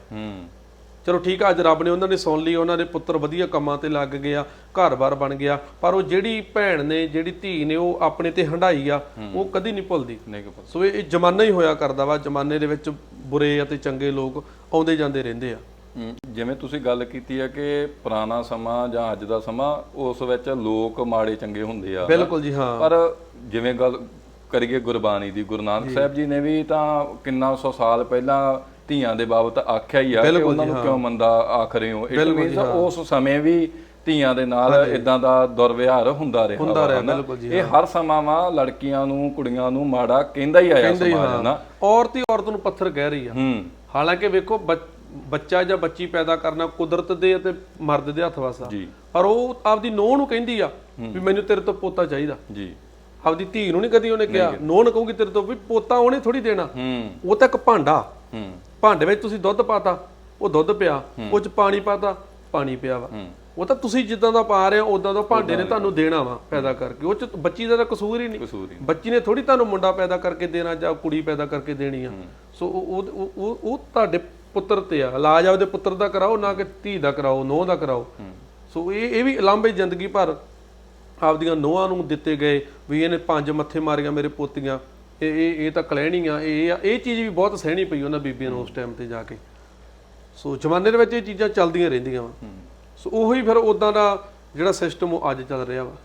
ਚਲੋ ਠੀਕ ਆ ਅੱਜ ਰੱਬ ਨੇ ਉਹਨਾਂ ਨੇ ਸੁਣ ਲਈ ਉਹਨਾਂ ਦੇ ਪੁੱਤਰ ਵਧੀਆ ਕੰਮਾਂ ਤੇ ਲੱਗ ਗਿਆ ਘਰ-ਬਾਰ ਬਣ ਗਿਆ ਪਰ ਉਹ ਜਿਹੜੀ ਭੈਣ ਨੇ ਜਿਹੜੀ ਧੀ ਨੇ ਉਹ ਆਪਣੇ ਤੇ ਹੰਡਾਈ ਆ ਉਹ ਕਦੀ ਨਹੀਂ ਭੁੱਲਦੀ। ਸੋ ਇਹ ਜ਼ਮਾਨਾ ਹੀ ਹੋਇਆ ਕਰਦਾ ਵਾ ਜ਼ਮਾਨੇ ਦੇ ਵਿੱਚ ਬੁਰੇ ਅਤੇ ਚੰਗੇ ਲੋਕ ਆਉਂਦੇ ਜਾਂਦੇ ਰਹਿੰਦੇ ਆ। ਜਿਵੇਂ ਤੁਸੀਂ ਗੱਲ ਕੀਤੀ ਹੈ ਕਿ ਪੁਰਾਣਾ ਸਮਾਂ ਜਾਂ ਅੱਜ ਦਾ ਸਮਾਂ ਉਸ ਵਿੱਚ ਲੋਕ ਮਾੜੇ ਚੰਗੇ ਹੁੰਦੇ ਆ ਬਿਲਕੁਲ ਜੀ ਹਾਂ। ਪਰ ਜਿਵੇਂ ਗੱਲ ਕਰੀਏ ਗੁਰਬਾਣੀ ਦੀ ਗੁਰੂ ਨਾਨਕ ਸਾਹਿਬ ਜੀ ਨੇ ਵੀ ਤਾਂ ਕਿੰਨਾ ਸੌ ਸਾਲ ਪਹਿਲਾਂ ਧੀਆਂ ਦੇ ਬਾਬਤ ਆਖਿਆ ਹੀ ਆ ਕਿ ਉਹਨਾਂ ਨੂੰ ਕਿਉਂ ਮੰਦਾ ਆਖ ਰਹੇ ਹੋ ਇਟ ਮੀਨਸ ਉਸ ਸਮੇਂ ਵੀ ਧੀਆਂ ਦੇ ਨਾਲ ਇਦਾਂ ਦਾ ਦੁਰਵਿਹਾਰ ਹੁੰਦਾ ਰਿਹਾ ਹੁੰਦਾ ਰਿਹਾ। ਬਿਲਕੁਲ ਜੀ, ਇਹ ਹਰ ਸਮਾਂ ਵਾ ਲੜਕੀਆਂ ਨੂੰ ਕੁੜੀਆਂ ਨੂੰ ਮਾੜਾ ਕਹਿੰਦਾ ਹੀ ਆਇਆ ਸਮਾਜ ਨਾ ਔਰਤ ਹੀ ਔਰਤ ਨੂੰ ਪੱਥਰ ਕਹਿ ਰਹੀ ਆ। ਹਾਲਾਂਕਿ ਵੇਖੋ ਬੱਚ- ਜਾਂ ਬੱਚੀ ਪੈਦਾ ਕਰਨਾ ਕੁਦਰਤ ਦੇ ਅਤੇ ਮਰਦ ਦੇ ਹੱਥ ਵਸਾ ਜੀ। ਪਰ ਉਹ ਆਪਦੀ ਨੂੰਹ ਨੂੰ ਕਹਿੰਦੀ ਆ ਵੀ ਮੈਨੂੰ ਤੇਰੇ ਤੋਂ ਪੋਤਾ ਚਾਹੀਦਾ। ਜੀ। ਆਪਦੀ ਧੀ ਨੂੰ ਨਹੀਂ ਕਦੀ ਉਹਨੇ ਕਿਹਾ। ਨੂੰਹ ਨੂੰ ਕਹੂਗੀ ਤੇਰੇ ਤੋਂ ਵੀ ਪੋਤਾ ਉਹਨੇ ਥੋੜੀ ਦੇਣਾ। ਹੂੰ। ਉਹ ਤਾਂ ਇੱਕ ਭਾਂਡਾ। ਹੂੰ। ਭਾਂਡੇ ਵਿੱਚ ਤੁਸੀਂ ਦੁੱਧ ਪਾਤਾ ਉਹ ਦੁੱਧ ਪਿਆ ਉਹ ਚ ਪਾਣੀ ਪਾਤਾ ਪਾਣੀ ਪਿਆ ਵਾ। ਉਹ ਤਾਂ ਤੁਸੀਂ ਜਿੱਦਾਂ ਦਾ ਪਾ ਰਹੇ ਹੋ ਉਦਾਂ ਦਾ ਭਾਂਡੇ ਨੇ ਤੁਹਾਨੂੰ ਦੇਣਾ ਵਾ ਪੈਦਾ ਕਰਕੇ। ਉਹ ਚ ਬੱਚੀ ਦਾ ਤਾਂ ਕਸੂਰ ਹੀ ਨਹੀਂ। ਬੱਚੀ ਨੇ ਥੋੜੀ ਤੁਹਾਨੂੰ ਮੁੰਡਾ ਪੈਦਾ ਕਰਕੇ ਦੇਣਾ ਜਾਂ ਕੁੜੀ ਪੈਦਾ ਕਰਕੇ ਦੇਣੀ ਆ। ਸੋ ਉਹ ਉਹ- ਉਹ ਤੁਹਾਡੇ ਪੁੱਤਰ ਤੇ ਆ। ਇਲਾਜ ਆਪਦੇ ਪੁੱਤਰ ਦਾ ਕਰਾਓ ਨਾ ਕਿ ਧੀ ਦਾ ਕਰਾਓ ਨੋਹ ਦਾ ਕਰਾਓ। ਸੋ ਇਹ ਇਹ ਵੀ ਲਾਂਭੇ ਜ਼ਿੰਦਗੀ ਭਰ ਆਪਦੀਆਂ ਨੋਹਾਂ ਨੂੰ ਦਿੱਤੇ ਗਏ ਵੀ ਇਹਨੇ ਪੰਜ ਮੱਥੇ ਮਾਰੀਆਂ ਮੇਰੇ ਪੋਤੀਆਂ। ਇਹ ਇਹ ਇਹ ਤਾਂ ਕਲਹਿਣੀਆਂ ਇਹ ਆ ਇਹ ਚੀਜ਼ ਵੀ ਬਹੁਤ ਸਹਿਣੀ ਪਈ ਉਹਨਾਂ ਬੀਬੀਆਂ ਨੂੰ ਉਸ ਟਾਈਮ ਤੇ ਜਾ ਕੇ। ਸੋ ਜ਼ਮਾਨੇ ਦੇ ਵਿੱਚ ਇਹ ਚੀਜ਼ਾਂ ਚੱਲਦੀਆਂ ਰਹਿੰਦੀਆਂ ਵਾ। ਸੋ ਉਹੀ ਫਿਰ ਉਦਾਂ ਦਾ ਜਿਹੜਾ ਸਿਸਟਮ ਉਹ ਅੱਜ ਚੱਲ ਰਿਹਾ ਵਾ।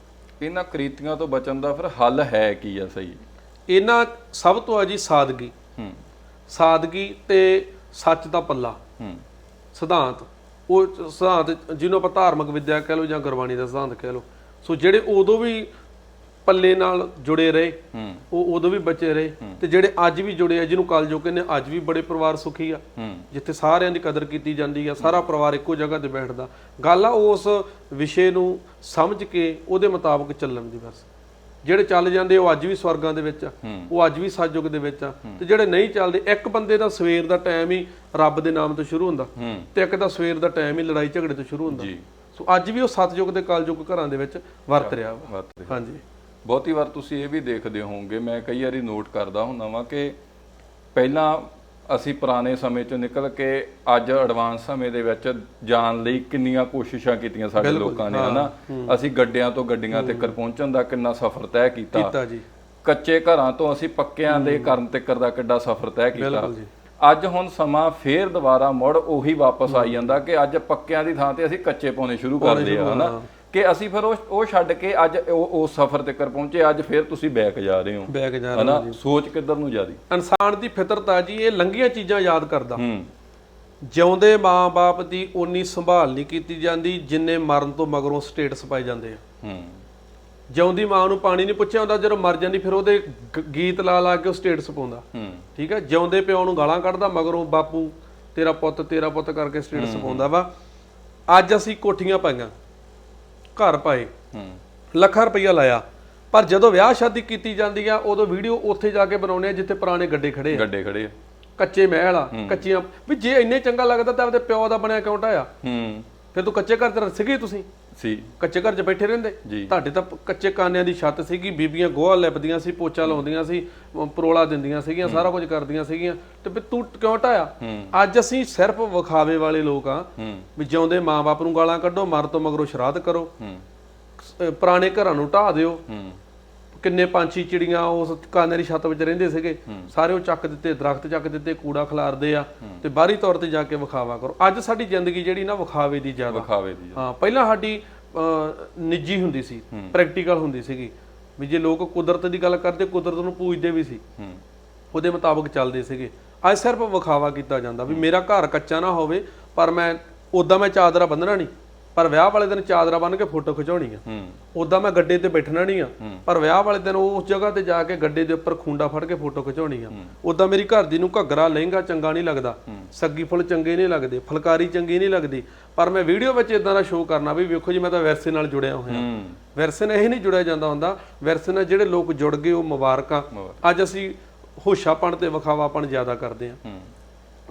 ਇਹਨਾਂ ਕ੍ਰੀਤੀਆਂ ਤੋਂ ਬਚਣ ਦਾ ਫਿਰ ਹੱਲ ਹੈ ਕੀ ਆ ਸਹੀ? ਇਹਨਾਂ ਸਭ ਤੋਂ ਆ ਜੀ ਸਾਦਗੀ। ਹੂੰ। ਸਾਦਗੀ ਤੇ ਸੱਚ ਦਾ ਪੱਲਾ। ਹੂੰ। ਸਿਧਾਂਤ। ਉਹ ਸਿਧਾਂਤ ਜਿਹਨੂੰ ਆਪਾਂ ਧਾਰਮਿਕ ਵਿੱਦਿਆ ਕਹਿ ਲਓ ਜਾਂ ਗੁਰਬਾਣੀ ਦਾ ਸਿਧਾਂਤ ਕਹਿ ਲਓ। ਸੋ ਜਿਹੜੇ ਉਦੋਂ ਵੀ ਪੱਲੇ ਨਾਲ ਜੁੜੇ ਰਹੇ ਉਹ ਉਦੋਂ ਵੀ ਬਚੇ ਰਹੇ ਤੇ ਜਿਹੜੇ ਅੱਜ ਵੀ ਜੁੜੇ ਆ ਜਿਹਨੂੰ ਕਲਯੁਗ ਕਹਿੰਦੇ ਅੱਜ ਵੀ ਬੜੇ ਪਰਿਵਾਰ ਸੁਖੀ ਆ। ਜਿੱਥੇ ਸਾਰਿਆਂ ਦੀ ਕਦਰ ਕੀਤੀ ਜਾਂਦੀ ਆ ਸਾਰਾ ਪਰਿਵਾਰ ਇੱਕੋ ਜਗ੍ਹਾ ਤੇ ਬੈਠਦਾ। ਗੱਲ ਆ ਉਸ ਵਿਸ਼ੇ ਨੂੰ ਸਮਝ ਕੇ ਉਹਦੇ ਮੁਤਾਬਕ ਚੱਲਣ ਦੀ ਬਸ। ਜਿਹੜੇ ਚੱਲ ਜਾਂਦੇ ਉਹ ਅੱਜ ਵੀ ਸਵਰਗਾਂ ਦੇ ਵਿੱਚ ਆ ਉਹ ਅੱਜ ਵੀ ਸਤਜੁਗ ਦੇ ਵਿੱਚ ਆ। ਤੇ ਜਿਹੜੇ ਨਹੀਂ ਚੱਲਦੇ ਇੱਕ ਬੰਦੇ ਦਾ ਸਵੇਰ ਦਾ ਟਾਈਮ ਹੀ ਰੱਬ ਦੇ ਨਾਮ ਤੋਂ ਸ਼ੁਰੂ ਹੁੰਦਾ। ਤੇ ਇੱਕ ਦਾ ਸਵੇਰ ਦਾ ਟਾਈਮ ਹੀ ਲੜਾਈ ਝਗੜੇ ਤੋਂ ਸ਼ੁਰੂ ਹੁੰਦਾ। ਸੋ ਅੱਜ ਵੀ ਉਹ ਸਤਜੁਗ ਤੇ ਕਲਯੁਗ ਘਰਾਂ ਦੇ ਵਿੱਚ ਵਰਤ ਰਿਹਾ। ਹਾਂਜੀ। ਬਹੁਤੀ ਵਾਰ ਤੁਸੀਂ ਇਹ ਵੀ ਦੇਖਦੇ ਹੋਵੋਗੇ ਮੈਂ ਕਈ ਵਾਰੀ ਨੋਟ ਕਰਦਾ ਹੁੰਦਾ ਵਾਂ ਕਿ ਪਹਿਲਾਂ ਅਸੀਂ ਪੁਰਾਣੇ ਸਮੇਂ ਚੋਂ ਨਿਕਲ ਕੇ ਅੱਜ ਐਡਵਾਂਸ ਸਮੇਂ ਦੇ ਵਿੱਚ ਜਾਣ ਲਈ ਕਿੰਨੀਆਂ ਕੋਸ਼ਿਸ਼ਾਂ ਕੀਤੀਆਂ ਸਾਡੇ ਲੋਕਾਂ ਨੇ ਹਨਾ? ਅਸੀਂ ਗੱਡਿਆਂ ਤੋਂ ਗੱਡੀਆਂ ਤੱਕ ਪਹੁੰਚਣ ਦਾ ਕਿੰਨਾ ਸਫ਼ਰ ਤੈਅ ਕੀਤਾ। ਕੀਤਾ ਜੀ। ਕੱਚੇ ਘਰਾਂ ਤੋਂ ਅਸੀਂ ਪੱਕਿਆਂ ਦੇ ਕਰਨ ਤੱਕ ਦਾ ਕਿੱਡਾ ਸਫ਼ਰ ਤੈਅ ਕੀਤਾ। ਅੱਜ ਹੁਣ ਸਮਾਂ ਫੇਰ ਦੁਬਾਰਾ ਮੁੜ ਉਹੀ ਵਾਪਸ ਆਈ ਜਾਂਦਾ ਕਿ ਅੱਜ ਪੱਕਿਆਂ ਦੀ ਥਾਂ ਤੇ ਅਸੀਂ ਕੱਚੇ ਪਾਉਣੇ ਸ਼ੁਰੂ ਕਰ ਲਏ ਆ ਹਨਾ? ਕਿ ਅਸੀਂ ਫਿਰ ਉਹ ਉਹ ਛੱਡ ਕੇ ਅੱਜ ਉਹ ਉਸ ਸਫ਼ਰ ਤੱਕ ਪਹੁੰਚੇ ਅੱਜ ਫੇਰ ਤੁਸੀਂ ਬੈਕ ਜਾ ਰਹੇ ਹੋ। ਬੈਗ ਜਾ ਹਨਾ? ਸੋਚ ਕਿੱਧਰ ਨੂੰ ਜਾਦੀ ਇਨਸਾਨ ਦੀ ਫਿਤਰਤ ਆ ਜੀ ਇਹ ਲੰਘੀਆਂ ਚੀਜ਼ਾਂ ਯਾਦ ਕਰਦਾ। ਹੂੰ। ਜਿਉਂਦੇ ਮਾਂ-ਬਾਪ ਦੀ ਓਨੀ ਸੰਭਾਲ ਨਹੀਂ ਕੀਤੀ ਜਾਂਦੀ ਜਿੰਨੇ ਮਰਨ ਤੋਂ ਮਗਰੋਂ ਸਟੇਟਸ ਪਾਏ ਜਾਂਦੇ ਆ। ਹੂੰ। ਜਿਉਂਦੀ ਮਾਂ ਨੂੰ ਪਾਣੀ ਨਹੀਂ ਪੁੱਛਿਆ ਹੁੰਦਾ ਜਦੋਂ ਮਰ ਜਾਂਦੀ ਫਿਰ ਉਹਦੇ ਗੀਤ ਲਾ ਲਾ ਕੇ ਉਹ ਸਟੇਟਸ ਪਾਉਂਦਾ। ਹੂੰ। ਠੀਕ ਹੈ? ਜਿਉਂਦੇ ਪਿਓ ਨੂੰ ਗਾਲਾਂ ਕੱਢਦਾ ਮਗਰੋਂ ਬਾਪੂ ਤੇਰਾ ਪੁੱਤ ਤੇਰਾ ਪੁੱਤ ਕਰਕੇ ਸਟੇਟਸ ਪਾਉਂਦਾ ਵਾ। ਅੱਜ ਅਸੀਂ ਕੋਠੀਆਂ ਪਾਈਆਂ। ਘਰ ਪਾਏ। ਲੱਖਾਂ ਰੁਪਈਆ ਲਾਇਆ। ਪਰ ਜਦੋਂ ਵਿਆਹ ਸ਼ਾਦੀ ਕੀਤੀ ਜਾਂਦੀ ਆ ਉਦੋਂ ਵੀਡੀਓ ਉੱਥੇ ਜਾ ਕੇ ਬਣਾਉਣੇ ਆ ਜਿੱਥੇ ਪੁਰਾਣੇ ਗੱਡੇ ਖੜੇ ਆ। ਗੱਡੇ ਖੜੇ ਆ। ਕੱਚੇ ਮਹਿਲ ਆ ਕੱਚੀਆਂ ਵੀ ਜੇ ਇੰਨੇ ਚੰਗਾ ਲੱਗਦਾ ਤਾਂ ਆਪਦੇ ਪਿਓ ਦਾ ਬਣਿਆ ਕਿਉਂ ਢਾਇਆ? ਹੂੰ। ਫਿਰ ਤੂੰ ਕੱਚੇ ਘਰ 'ਚ ਸੀਗੇ ਤੁਸੀਂ? ਸੀ। ਕੱਚੇ ਘਰ 'ਚ ਬੈਠੇ ਰਹਿੰਦੇ? ਜੀ। ਤੁਹਾਡੇ ਤਾਂ ਪ- ਕੱਚੇ ਕਾਨਿਆਂ ਦੀ ਛੱਤ ਸੀਗੀ ਬੀਬੀਆਂ ਗੋਹਾ ਲਿਪਦੀਆਂ ਸੀ ਪੋਚਾ ਲਾਉਂਦੀਆਂ ਸੀ ਅਮ ਪਰੋਲਾ ਦਿੰਦੀਆਂ ਸੀਗੀਆਂ ਸਾਰਾ ਕੁਝ ਕਰਦੀਆਂ ਸੀਗੀਆਂ। ਤੇ ਵੀ ਤੂੰ ਕਿਉਂ ਢਾਇਆ ਅੱਜ ਅਸੀਂ ਸਿਰਫ ਵਿਖਾਵੇ ਵਾਲੇ ਲੋਕ ਆ ਹੂੰ। ਵੀ ਜਿਉਂਦੇ ਮਾਂ-ਬਾਪ ਨੂੰ ਗਾਲਾਂ ਕੱਢੋ ਮਰ ਤੋਂ ਮਗਰੋਂ ਸ਼ਰਾਧ ਕਰੋ। ਹੂੰ। ਅਹ ਪੁਰਾਣੇ ਘਰਾਂ ਨੂੰ ਢਾਹ ਦਿਓ। ਹੂੰ। ਕਿੰਨੇ ਪੰਛੀ ਚਿੜੀਆਂ ਉਸ ਕਾਨੇ ਦੀ ਛੱਤ ਵਿੱਚ ਰਹਿੰਦੇ ਸੀਗੇ। ਸਾਰੇ ਉਹ ਚੱਕ ਦਿੱਤੇ ਦਰਖਤ ਚੱਕ ਦਿੱਤੇ ਕੂੜਾ ਖਿਲਾਰਦੇ ਆ ਤੇ ਬਾਹਰੀ ਤੌਰ ਤੇ ਜਾ ਕੇ ਵਿਖਾਵਾ ਕਰੋ। ਅੱਜ ਸਾਡੀ ਜ਼ਿੰਦਗੀ ਜਿਹੜੀ ਨਾ ਵਿਖਾਵੇ ਦੀ ਜ਼ਿਆਦਾ। ਵਿਖਾਵੇ ਦੀ ਹਾਂ ਪਹਿਲਾਂ ਸਾਡੀ ਨਿੱਜੀ ਹੁੰਦੀ ਸੀ ਪ੍ਰੈਕਟੀਕਲ ਹੁੰਦੀ ਸੀਗੀ। ਵੀ ਜੇ ਲੋਕ ਕੁਦਰਤ ਦੀ ਗੱਲ ਕਰਦੇ ਕੁਦਰਤ ਨੂੰ ਪੂਜਦੇ ਵੀ ਸੀ। ਉਹਦੇ ਮੁਤਾਬਕ ਚੱਲਦੇ ਸੀਗੇ। ਅੱਜ ਸਿਰਫ ਵਿਖਾਵਾ ਕੀਤਾ ਜਾਂਦਾ ਵੀ ਮੇਰਾ ਘਰ ਕੱਚਾ ਨਾ ਹੋਵੇ ਪਰ ਮੈਂ ਉਦਾਂ ਮੈਂ ਚਾਦਰਾ ਬੰਨਣਾ ਨਹੀਂ। ਪਰ ਵਿਆਹ ਵਾਲੇ ਦਿਨ ਚਾਦਰਾ ਬੰਨ ਕੇ ਫੋਟੋ ਖਿਚਾਉਣੀ ਆ। ਹੂੰ। ਉਦਾਂ ਮੈਂ ਗੱਡੇ ਤੇ ਬੈਠਣਾ ਨਹੀਂ ਆ। ਪਰ ਵਿਆਹ ਵਾਲੇ ਦਿਨ ਉਸ ਜਗ੍ਹਾ ਤੇ ਜਾ ਕੇ ਗੱਡੇ ਦੇ ਉੱਪਰ ਖੁੰਡਾ ਫੜ ਕੇ ਫੋਟੋ ਖਿਚਾਉਣੀ ਆ। ਉਦਾਂ ਮੇਰੀ ਘਰ ਦੀ ਨੂੰ ਘੱਗਰਾ ਲਹਿੰਗਾ ਚੰਗਾ ਨਹੀਂ ਲੱਗਦਾ। ਸੱਗੀ ਫੁੱਲ ਚੰਗੇ ਨਹੀਂ ਲੱਗਦੇ। ਫੁਲਕਾਰੀ ਚੰਗੀ ਨਹੀਂ ਲੱਗਦੀ। ਪਰ ਮੈਂ ਵੀਡੀਓ ਵਿੱਚ ਇਦਾਂ ਦਾ ਸ਼ੋਅ ਕਰਨਾ ਵੀ ਵੇਖੋ ਜੀ ਮੈਂ ਤਾਂ ਵਿਰਸੇ ਨਾਲ ਜੁੜਿਆ ਹੋਇਆ। ਵਿਰਸੇ ਨਾਲ ਇਹ ਨਹੀਂ ਜੁੜਿਆ ਜਾਂਦਾ ਹੁੰਦਾ। ਵਿਰਸੇ ਨਾਲ ਜਿਹੜੇ ਲੋਕ ਜੁੜ ਗਏ ਉਹ ਮੁਬਾਰਕਾਂ। ਅੱਜ ਅਸੀਂ ਹੋਸ਼ਾਪਣ ਤੇ ਵਿਖਾਵਾਪਣ ਜ਼ਿਆਦਾ ਕਰਦੇ ਆ।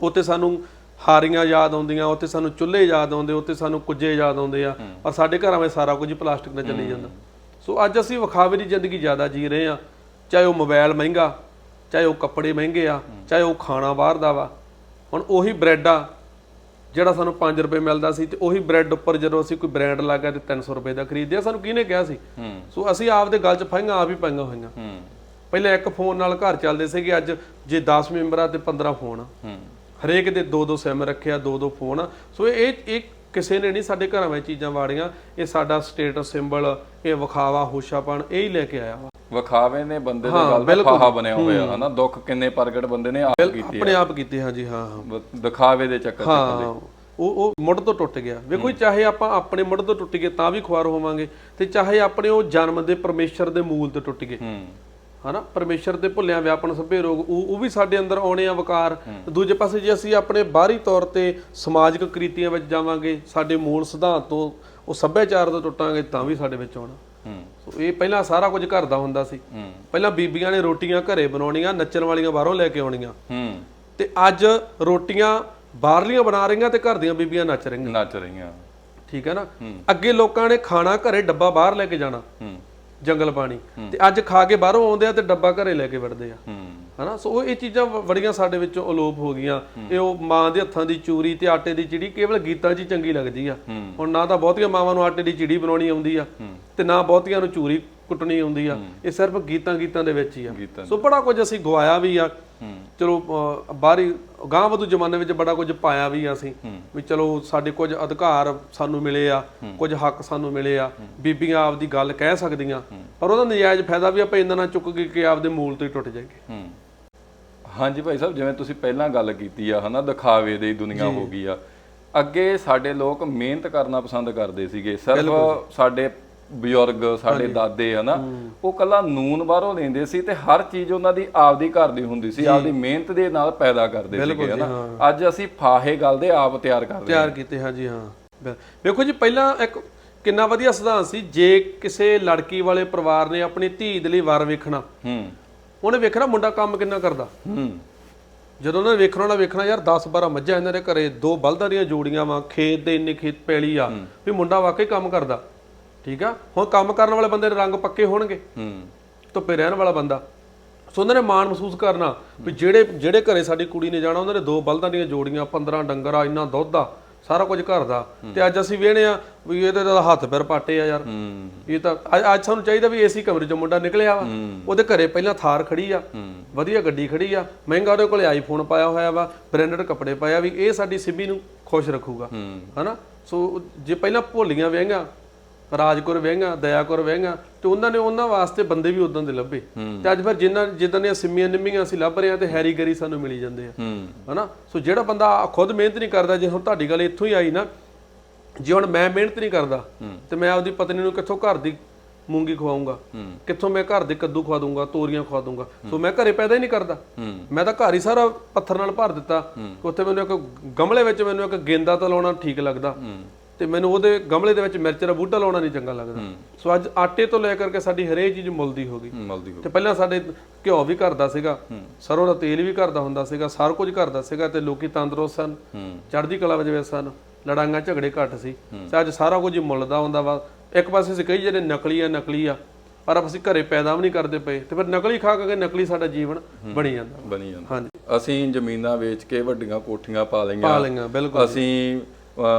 ਉੱਤੇ ਸਾਨੂੰ ਹਾਰੀਆਂ ਯਾਦ ਆਉਂਦੀਆਂ ਉੱਤੇ ਸਾਨੂੰ ਚੁੱਲ੍ਹੇ ਯਾਦ ਆਉਂਦੇ ਉੱਤੇ ਸਾਨੂੰ ਕੁੱਜੇ ਯਾਦ ਆਉਂਦੇ ਆ ਪਰ ਸਾਡੇ ਘਰਾਂ ਵਿੱਚ ਸਾਰਾ ਕੁਝ ਪਲਾਸਟਿਕ ਨਾਲ ਚੱਲੀ ਜਾਂਦਾ। ਸੋ ਅੱਜ ਅਸੀਂ ਵਿਖਾਵੇ ਦੀ ਜ਼ਿੰਦਗੀ ਜ਼ਿਆਦਾ ਜੀ ਰਹੇ ਆ ਚਾਹੇ ਉਹ ਮੋਬਾਈਲ ਮਹਿੰਗਾ ਚਾਹੇ ਉਹ ਕੱਪੜੇ ਮਹਿੰਗੇ ਆ ਚਾਹੇ ਉਹ ਖਾਣਾ ਬਾਹਰ ਦਾ ਵਾ ਹੁਣ ਉਹੀ ਬ੍ਰੈਡ ਆ ਜਿਹੜਾ ਸਾਨੂੰ 5 ਰੁਪਏ ਮਿਲਦਾ ਸੀ ਤੇ ਉਹੀ ਬ੍ਰੈਡ ਉੱਪਰ ਜਦੋਂ ਅਸੀਂ ਕੋਈ ਬ੍ਰਾਂਡ ਲਾਗਾ ਤੇ 300 ਰੁਪਏ ਦਾ ਖਰੀਦਿਆ ਸਾਨੂੰ ਕਿਹਨੇ ਕਿਹਾ ਸੀ? ਸੋ ਅਸੀਂ ਆਪਦੇ ਗੱਲ 'ਚ ਫਾਈਆਂ ਆਪ ਹੀ ਪਾਈਆਂ ਹੋਈਆਂ। ਪਹਿਲਾਂ ਇੱਕ ਫੋਨ ਨਾਲ ਘਰ ਚੱਲਦੇ ਸੀਗੇ ਅੱਜ ਜੇ 10 ਮੈਂਬਰ ਆ ਤੇ 15 ਫੋਨ ਆ। ਹਰੇਕ ਦੇ ਦੋ ਦੋ ਸਿਮ ਰੱਖਿਆ ਦੋ ਦੋ ਫੋਨ। ਸੋ ਇਹ ਇਹ ਕਿਸੇ ਨੇ ਨਹੀਂ ਸਾਡੇ ਘਰਾਂ ਵਿੱਚ ਚੀਜ਼ਾਂ ਵਾੜੀਆਂ। ਇਹ ਸਾਡਾ ਸਟੇਟਸ ਸਿੰਬਲ ਇਹ ਵਿਖਾਵਾ ਹੋਸ਼ਾਪਣ ਇਹ ਹੀ ਲੈ ਕੇ ਆਇਆ ਵਾ। ਵਿਖਾਵੇ ਨੇ ਬੰਦੇ ਦੇ ਗੱਲ ਦਾ ਫਾਹਾ ਬਣਿਆ ਹੋਇਆ ਹਨਾ? ਦੁੱਖ ਕਿੰਨੇ ਪ੍ਰਗਟ ਬੰਦੇ ਨੇ ਆਪ ਕੀਤੇ ਆਪਣੇ ਆਪ ਕੀਤੇ ਹਾਂ ਜੀ ਹਾਂ। ਹਾਂ ਦਿਖਾਵੇ ਦੇ ਚੱਕਰ ਹਾਂ ਉਹ ਉਹ ਮੁੱਢ ਤੋਂ ਟੁੱਟ ਗਿਆ। ਵੇਖੋ ਚਾਹੇ ਆਪਾਂ ਆਪਣੇ ਮੁੱਢ ਤੋਂ ਟੁੱਟ ਗਏ ਤਾਂ ਵੀ ਖੁਆਰ ਹੋਵਾਂਗੇ ਤੇ ਚਾਹੇ ਆਪਣੇ ਉਹ ਜਨਮ ਦੇ ਪਰਮੇਸ਼ਰ ਦੇ ਮੂਲ ਤੋਂ ਟੁੱਟ ਗਏ। ਹੂੰ। ਹਨਾ? ਪਰਮੇਸ਼ਰ ਦੇ ਭੁੱਲਿਆਂ ਵਿਆਪਨ ਸਭੇ ਰੋਗ ਉਹ ਉਹ ਵੀ ਸਾਡੇ ਅੰਦਰ ਆਉਣੇ ਆ ਵਕਾਰ। ਦੂਜੇ ਪਾਸੇ ਜੇ ਅਸੀਂ ਆਪਣੇ ਬਾਹਰੀ ਤੌਰ ਤੇ ਸਮਾਜਿਕ ਕ੍ਰਿਤੀਆਂ ਵਿੱਚ ਜਾਵਾਂਗੇ ਸਾਡੇ ਮੂਲ ਸਿਧਾਂਤ ਤੋਂ ਉਹ ਸੱਭਿਆਚਾਰ ਤੋਂ ਟੁੱਟਾਂਗੇ ਤਾਂ ਵੀ ਸਾਡੇ ਵਿੱਚ ਆਉਣਾ। ਸੋ ਇਹ ਪਹਿਲਾਂ ਸਾਰਾ ਕੁਝ ਘਰ ਦਾ ਹੁੰਦਾ ਸੀ। ਪਹਿਲਾਂ ਬੀਬੀਆਂ ਨੇ ਰੋਟੀਆਂ ਘਰੇ ਬਣਾਉਣੀਆਂ ਨੱਚਣ ਵਾਲੀਆਂ ਬਾਹਰੋਂ ਲੈ ਕੇ ਆਉਣੀਆਂ। ਤੇ ਅੱਜ ਰੋਟੀਆਂ ਬਾਹਰਲੀਆਂ ਬਣਾ ਰਹੀਆਂ ਤੇ ਘਰ ਦੀਆਂ ਬੀਬੀਆਂ ਨੱਚ ਰਹੀਆਂ। ਨੱਚ ਰਹੀਆਂ। ਠੀਕ ਹੈ ਨਾ? ਅੱਗੇ ਲੋਕਾਂ ਨੇ ਖਾਣਾ ਘਰੇ ਡੱਬਾ ਬਾਹਰ ਲੈ ਕੇ ਜਾਣਾ। ਜੰਗਲ ਪਾਣੀ। ਤੇ ਅੱਜ ਖਾ ਕੇ ਬਾਹਰੋਂ ਆਉਂਦੇ ਆ ਤੇ ਡੱਬਾ ਘਰੇ ਲੈ ਕੇ ਵੜਦੇ ਆ। ਹਨਾ? ਸੋ ਇਹ ਚੀਜ਼ਾਂ ਬੜੀਆਂ ਸਾਡੇ ਵਿੱਚੋਂ ਅਲੋਪ ਹੋ ਗਈਆਂ। ਇਹ ਉਹ ਮਾਂ ਦੇ ਹੱਥਾਂ ਦੀ ਚੂਰੀ ਤੇ ਆਟੇ ਦੀ ਚਿੜੀ ਕੇਵਲ ਗੀਤਾਂ 'ਚ ਹੀ ਚੰਗੀ ਲੱਗਦੀ ਆ। ਹੁਣ ਨਾ ਤਾਂ ਬਹੁਤੀਆਂ ਮਾਵਾਂ ਨੂੰ ਆਟੇ ਦੀ ਚਿੜੀ ਬਣਾਉਣੀ ਆਉਂਦੀ ਆ ਤੇ ਨਾ ਬਹੁਤੀਆਂ ਨੂੰ ਚੂਰੀ ਕੁੱਟਣੀ ਆਉਂਦੀ ਆ। ਇਹ ਸਿਰਫ ਗੀਤਾਂ ਗੀਤਾਂ ਦੇ ਵਿੱਚ ਹੀ ਆ। ਸੋ ਬੜਾ ਕੁਝ ਅਸੀਂ ਗਵਾਇਆ ਵੀ ਆ। ਚਲੋ ਬਾਹਰੀ ਗਾਂ ਵਧੂ ਜ਼ਮਾਨੇ ਵਿੱਚ ਬੜਾ ਕੁਝ ਪਾਇਆ ਵੀ ਆ ਅਸੀਂ। ਵੀ ਚਲੋ ਸਾਡੇ ਕੁਝ ਅਧਿਕਾਰ ਸਾਨੂੰ ਮਿਲੇ ਆ ਕੁਝ ਹੱਕ ਸਾਨੂੰ ਮਿਲੇ ਆ। ਬੀਬੀਆਂ ਆਪਦੀ ਗੱਲ ਕਹਿ ਸਕਦੀਆਂ। ਪਰ ਉਹਦਾ ਨਜਾਇਜ਼ ਫਾਇਦਾ ਵੀ ਆਪਾਂ ਇੰਨਾ ਨਾ ਚੁੱਕ ਕੇ ਕਿ ਆਪਦੇ ਮੂਲ ਤੋਂ ਹੀ ਟੁੱਟ ਜਾਈਏ। ਹੂੰ। ਹਾਂਜੀ ਭਾਈ ਸਾਹਿਬ ਜਿਵੇਂ ਤੁਸੀਂ ਪਹਿਲਾਂ ਗੱਲ ਕੀਤੀ ਆ ਹਨਾ ਦਿਖਾਵੇ ਦੀ ਦੁਨੀਆ ਹੋ ਗਈ ਆ। ਅੱਗੇ ਸਾਡੇ ਲੋਕ ਮਿਹਨਤ ਕਰਨਾ ਪਸੰਦ ਕਰਦੇ ਸੀਗੇ। ਸਿਰਫ ਸਾਡੇ ਬਜ਼ੁਰਗ ਸਾਡੇ ਦਾਦੇ ਹਨਾ ਉਹ ਕੱਲਾ ਨੂਨ ਬਾਹਰੋਂ ਲੈਂਦੇ ਸੀ ਤੇ ਹਰ ਚੀਜ਼ ਉਹਨਾਂ ਦੀ ਆਪਦੀ ਘਰ ਦੀ ਹੁੰਦੀ ਸੀ ਆਪਦੀ ਮਿਹਨਤ ਦੇ ਨਾਲ ਪੈਦਾ ਕਰਦੇ ਸੀਗੇ ਹਨਾ। ਅੱਜ ਅਸੀਂ ਫਾਹੇ ਗੱਲ ਦੇ ਆਪ ਤਿਆਰ ਕਰਦੇ ਹਾਂ ਤਿਆਰ ਕੀਤੇ ਹਾਂ। ਜੀ ਹਾਂ ਵੇਖੋ ਜੀ ਪਹਿਲਾਂ ਇੱਕ ਕਿੰਨਾ ਵਧੀਆ ਸਿਧਾਂਤ ਸੀ ਜੇ ਕਿਸੇ ਲੜਕੀ ਵਾਲੇ ਪਰਿਵਾਰ ਨੇ ਆਪਣੀ ਧੀ ਦੇ ਲਈ ਵਰ ਵੇਖਣਾ ਹੂੰ। ਉਹਨੇ ਵੇਖਣਾ ਮੁੰਡਾ ਕੰਮ ਕਿੰਨਾ ਕਰਦਾ। ਹੂੰ। ਜਦੋਂ ਉਹਨੇ ਵੇਖਣਾ ਉਹਨੇ ਵੇਖਣਾ ਯਾਰ 10 12 ਮੱਝਾਂ ਇਹਨਾਂ ਦੇ ਘਰੇ ਦੋ ਬਲਦਾਂ ਦੀਆਂ ਜੋੜੀਆਂ ਵਾ ਖੇਤ ਦੇ ਇੰਨੇ ਖੇਤ ਪੈਲੀ ਆ ਵੀ ਮੁੰਡਾ ਵਾਕਈ ਕੰਮ ਕਰਦਾ। ਠੀਕ ਆ? ਹੁਣ ਕੰਮ ਕਰਨ ਵਾਲੇ ਬੰਦੇ ਦੇ ਰੰਗ ਪੱਕੇ ਹੋਣਗੇ। ਹੂੰ। ਧੁੱਪੇ ਰਹਿਣ ਵਾਲਾ ਬੰਦਾ। ਸੋ ਉਹਨਾਂ ਨੇ ਮਾਣ ਮਹਿਸੂਸ ਕਰਨਾ ਵੀ ਜਿਹੜੇ ਜਿਹੜੇ ਘਰੇ ਸਾਡੀ ਕੁੜੀ ਨੇ ਜਾਣਾ ਉਹਨਾਂ ਦੇ ਦੋ ਬਲਦਾਂ ਦੀਆਂ ਜੋੜੀਆਂ 15 ਡੰਗਰ ਆ ਇੰਨਾ ਦੁੱਧ ਆ ਸਾਰਾ ਕੁਝ ਘਰ ਦਾ। ਤੇ ਅੱਜ ਅਸੀਂ ਵੇਹਣੇ ਆ ਵੀ ਇਹਦੇ ਤਾਂ ਹੱਥ ਪੈਰ ਪਾਟੇ ਆ ਯਾਰ। ਇਹ ਤਾਂ ਅੱਜ- ਸਾਨੂੰ ਚਾਹੀਦਾ ਵੀ ਏਸੀ ਕਮਰੇ ਚੋਂ ਮੁੰਡਾ ਨਿਕਲਿਆ ਵਾ। ਉਹਦੇ ਘਰੇ ਪਹਿਲਾਂ ਥਾਰ ਖੜੀ ਆ। ਵਧੀਆ ਗੱਡੀ ਖੜੀ ਆ। ਮਹਿੰਗਾ ਉਹਦੇ ਕੋਲੇ ਆਈਫੋਨ ਪਾਇਆ ਹੋਇਆ ਵਾ ਬ੍ਰਾਂਡਡ ਕੱਪੜੇ ਪਾਇਆ ਵੀ ਇਹ ਸਾਡੀ ਸਿੱਬੀ ਨੂੰ ਖੁਸ਼ ਰੱਖੂਗਾ। ਹਨਾ? ਸੋ ਜੇ ਪਹਿਲਾਂ ਭੋਲੀਆਂ ਵਿਆਹੀਆਂ ਰਾਜਕੁਰ ਵਿਆਹੀਆਂ ਦਇਆਕੁਰ ਵਿਆਹੀਆਂ ਤੇ ਉਹਨਾਂ ਨੇ ਉਹਨਾਂ ਵਾਸਤੇ ਬੰਦੇ ਵੀ ਉਦਾਂ ਦੇ ਲੱਭੇ। ਤੇ ਅੱਜ ਫਿਰ ਜਿੰਨਾਂ ਜਿੱਦਾਂ ਦੀਆਂ ਸਿੰਮੀਆਂ ਨਿੰਮੀਆਂ ਅਸੀਂ ਲੱਭ ਰਹੇ ਆ ਤੇ ਹੈਰੀ ਗਰੀ ਸਾਨੂੰ ਮਿਲੀ ਜਾਂਦੇ ਆ। ਹਨਾ? ਸੋ ਜਿਹੜਾ ਬੰਦਾ ਖੁਦ ਮਿਹਨਤ ਨਹੀਂ ਕਰਦਾ ਜੇ ਹੁਣ ਤੁਹਾਡੀ ਗੱਲ ਇੱਥੋਂ ਹੀ ਆਈ ਨਾ ਜੇ ਹੁਣ ਮੈਂ ਮਿਹਨਤ ਨਹੀਂ ਕਰਦਾ ਤੇ ਮੈਂ ਆਪਦੀ ਪਤਨੀ ਨੂੰ ਕਿੱਥੋਂ ਘਰ ਦੀ ਮੂੰਗੀ ਖਵਾਉਂਗਾ ਕਿੱਥੋਂ ਮੈਂ ਘਰ ਦੇ ਕੱਦੂ ਖਵਾ ਦੂੰਗਾ ਤੋਰੀਆਂ ਖਵਾ ਦੂੰਗਾ ਸੋ ਮੈਂ ਘਰੇ ਪੈਦਾ ਹੀ ਨਹੀਂ ਕਰਦਾ। ਮੈਂ ਤਾਂ ਘਰ ਹੀ ਸਾਰਾ ਪੱਥਰ ਨਾਲ ਭਰ ਦਿੱਤਾ। ਉੱਥੇ ਮੈਨੂੰ ਇੱਕ ਗਮਲੇ ਵਿੱਚ ਮੈਨੂੰ ਇੱਕ ਗੇਂਦਾ ਤਾਂ ਲਾਉਣਾ ਠੀਕ ਲੱਗਦਾ। ਤੇ ਮੈਨੂੰ ਉਹਦੇ ਗਮਲੇ ਦੇ ਵਿੱਚ ਮਿਰਚ ਦਾ ਬੂਟਾ ਲਾਉਣਾ ਨਹੀਂ ਚੰਗਾ ਲੱਗਦਾ। ਸੋ ਅੱਜ ਆਟੇ ਤੋਂ ਲੈ ਕਰਕੇ ਸਾਡੀ ਹਰੇਕ ਚੀਜ਼ ਮੁੱਲਦੀ ਹੋ ਗਈ। ਮਲਦੀ ਹੋ ਤੇ ਪਹਿਲਾਂ ਸਾਡੇ ਘਿਓ ਵੀ ਘਰ ਦਾ ਸੀਗਾ ਸਰੋਂ ਦਾ ਤੇਲ ਵੀ ਘਰ ਦਾ ਹੁੰਦਾ ਸੀਗਾ ਸਾਰਾ ਕੁਝ ਘਰ ਦਾ ਸੀਗਾ ਤੇ ਲੋਕੀ ਤੰਦਰੁਸਤ ਸਨ ਚੜ੍ਹਦੀ ਕਲਾ ਵਿੱਚ ਸਨ ਲੜਾਈਆਂ ਝਗੜੇ ਘੱਟ ਸੀ। ਤੇ ਅੱਜ ਸਾਰਾ ਕੁਝ ਹੀ ਮੁੱਲ ਦਾ ਹੁੰਦਾ ਵਾ। ਇੱਕ ਪਾਸੇ ਅਸੀਂ ਕਹੀ ਜਿਹੜੇ ਨਕਲੀ ਆ ਨਕਲੀ ਆ ਪਰ ਅਸੀਂ ਘਰੇ ਪੈਦਾ ਵੀ ਨਹੀਂ ਕਰਦੇ ਪਏ। ਤੇ ਫਿਰ ਨਕਲੀ ਖਾ ਕੇ ਨਕਲੀ ਸਾਡਾ ਜੀਵਨ ਬਣੀ ਜਾਂਦਾ। ਬਣੀ ਜਾਂਦਾ। ਹਾਂਜੀ। ਅਸੀਂ ਜ਼ਮੀਨਾਂ ਵੇਚ ਕੇ ਵੱਡੀਆਂ ਕੋਠੀਆਂ ਪਾ ਪਾ ਲਈਆਂ ਲਈਆਂ ਬਿਲਕੁਲ ਅਸੀਂ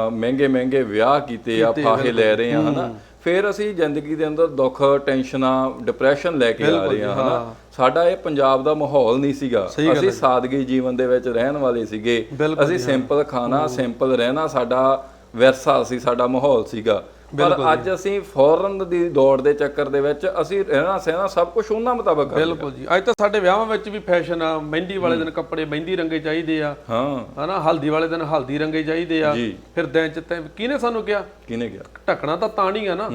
ਮਹਿੰਗੇ ਮਹਿੰਗੇ ਵਿਆਹ ਕੀਤੇ ਆ ਫਾਹੇ ਲੈ ਰਹੇ ਆ ਹਨਾ? ਫਿਰ ਅਸੀਂ ਜ਼ਿੰਦਗੀ ਦੇ ਅੰਦਰ ਦੁੱਖ ਟੈਨਸ਼ਨਾਂ ਡਿਪਰੈਸ਼ਨ ਲੈ ਕੇ ਆ ਰਹੇ ਆ ਹਨਾ? ਸਾਡਾ ਇਹ ਪੰਜਾਬ ਦਾ ਮਾਹੌਲ ਨਹੀਂ ਸੀਗਾ। ਅਸੀਂ ਸਾਦਗੀ ਜੀਵਨ ਦੇ ਵਿੱਚ ਰਹਿਣ ਵਾਲੇ ਸੀਗੇ। ਅਸੀਂ ਸਿੰਪਲ ਖਾਣਾ ਸਿੰਪਲ ਰਹਿਣਾ ਸਾਡਾ ਵਿਰਸਾ ਸੀ ਸਾਡਾ ਮਾਹੌਲ ਸੀਗਾ। ਪਰ ਅੱਜ ਅਸੀਂ ਫੌਰਨ ਦੀ ਦੌੜ ਦੇ ਚੱਕਰ ਦੇ ਵਿੱਚ ਅਸੀਂ ਰਹਿਣਾ ਸਹਿਣਾ ਸਭ ਕੁਝ ਉਹਨਾਂ ਮੁਤਾਬਕ ਕਰ ਲਿਆ। ਬਿਲਕੁਲ ਜੀ। ਅੱਜ ਤਾਂ ਸਾਡੇ ਵਿਆਹਾਂ ਵਿੱਚ ਵੀ ਫੈਸ਼ਨ ਆ ਮਹਿੰਦੀ ਵਾਲੇ ਦਿਨ ਕੱਪੜੇ ਮਹਿੰਦੀ ਰੰਗੇ ਚਾਹੀਦੇ ਆ। ਹਾਂ। ਹਨਾ ਹਲਦੀ ਵਾਲੇ ਦਿਨ ਹਲਦੀ ਰੰਗੇ ਚਾਹੀਦੇ ਆ। ਫਿਰ ਦਿਨ ਚ ਤੈਂ ਕਿਹਨੇ ਸਾਨੂੰ ਕਿਹਾ? ਕਿਹਨੇ ਗਿਆ ਢੱਕਣਾ ਤਾਂ ਤਾਂ ਨਹੀਂ ਆ ਨਾ।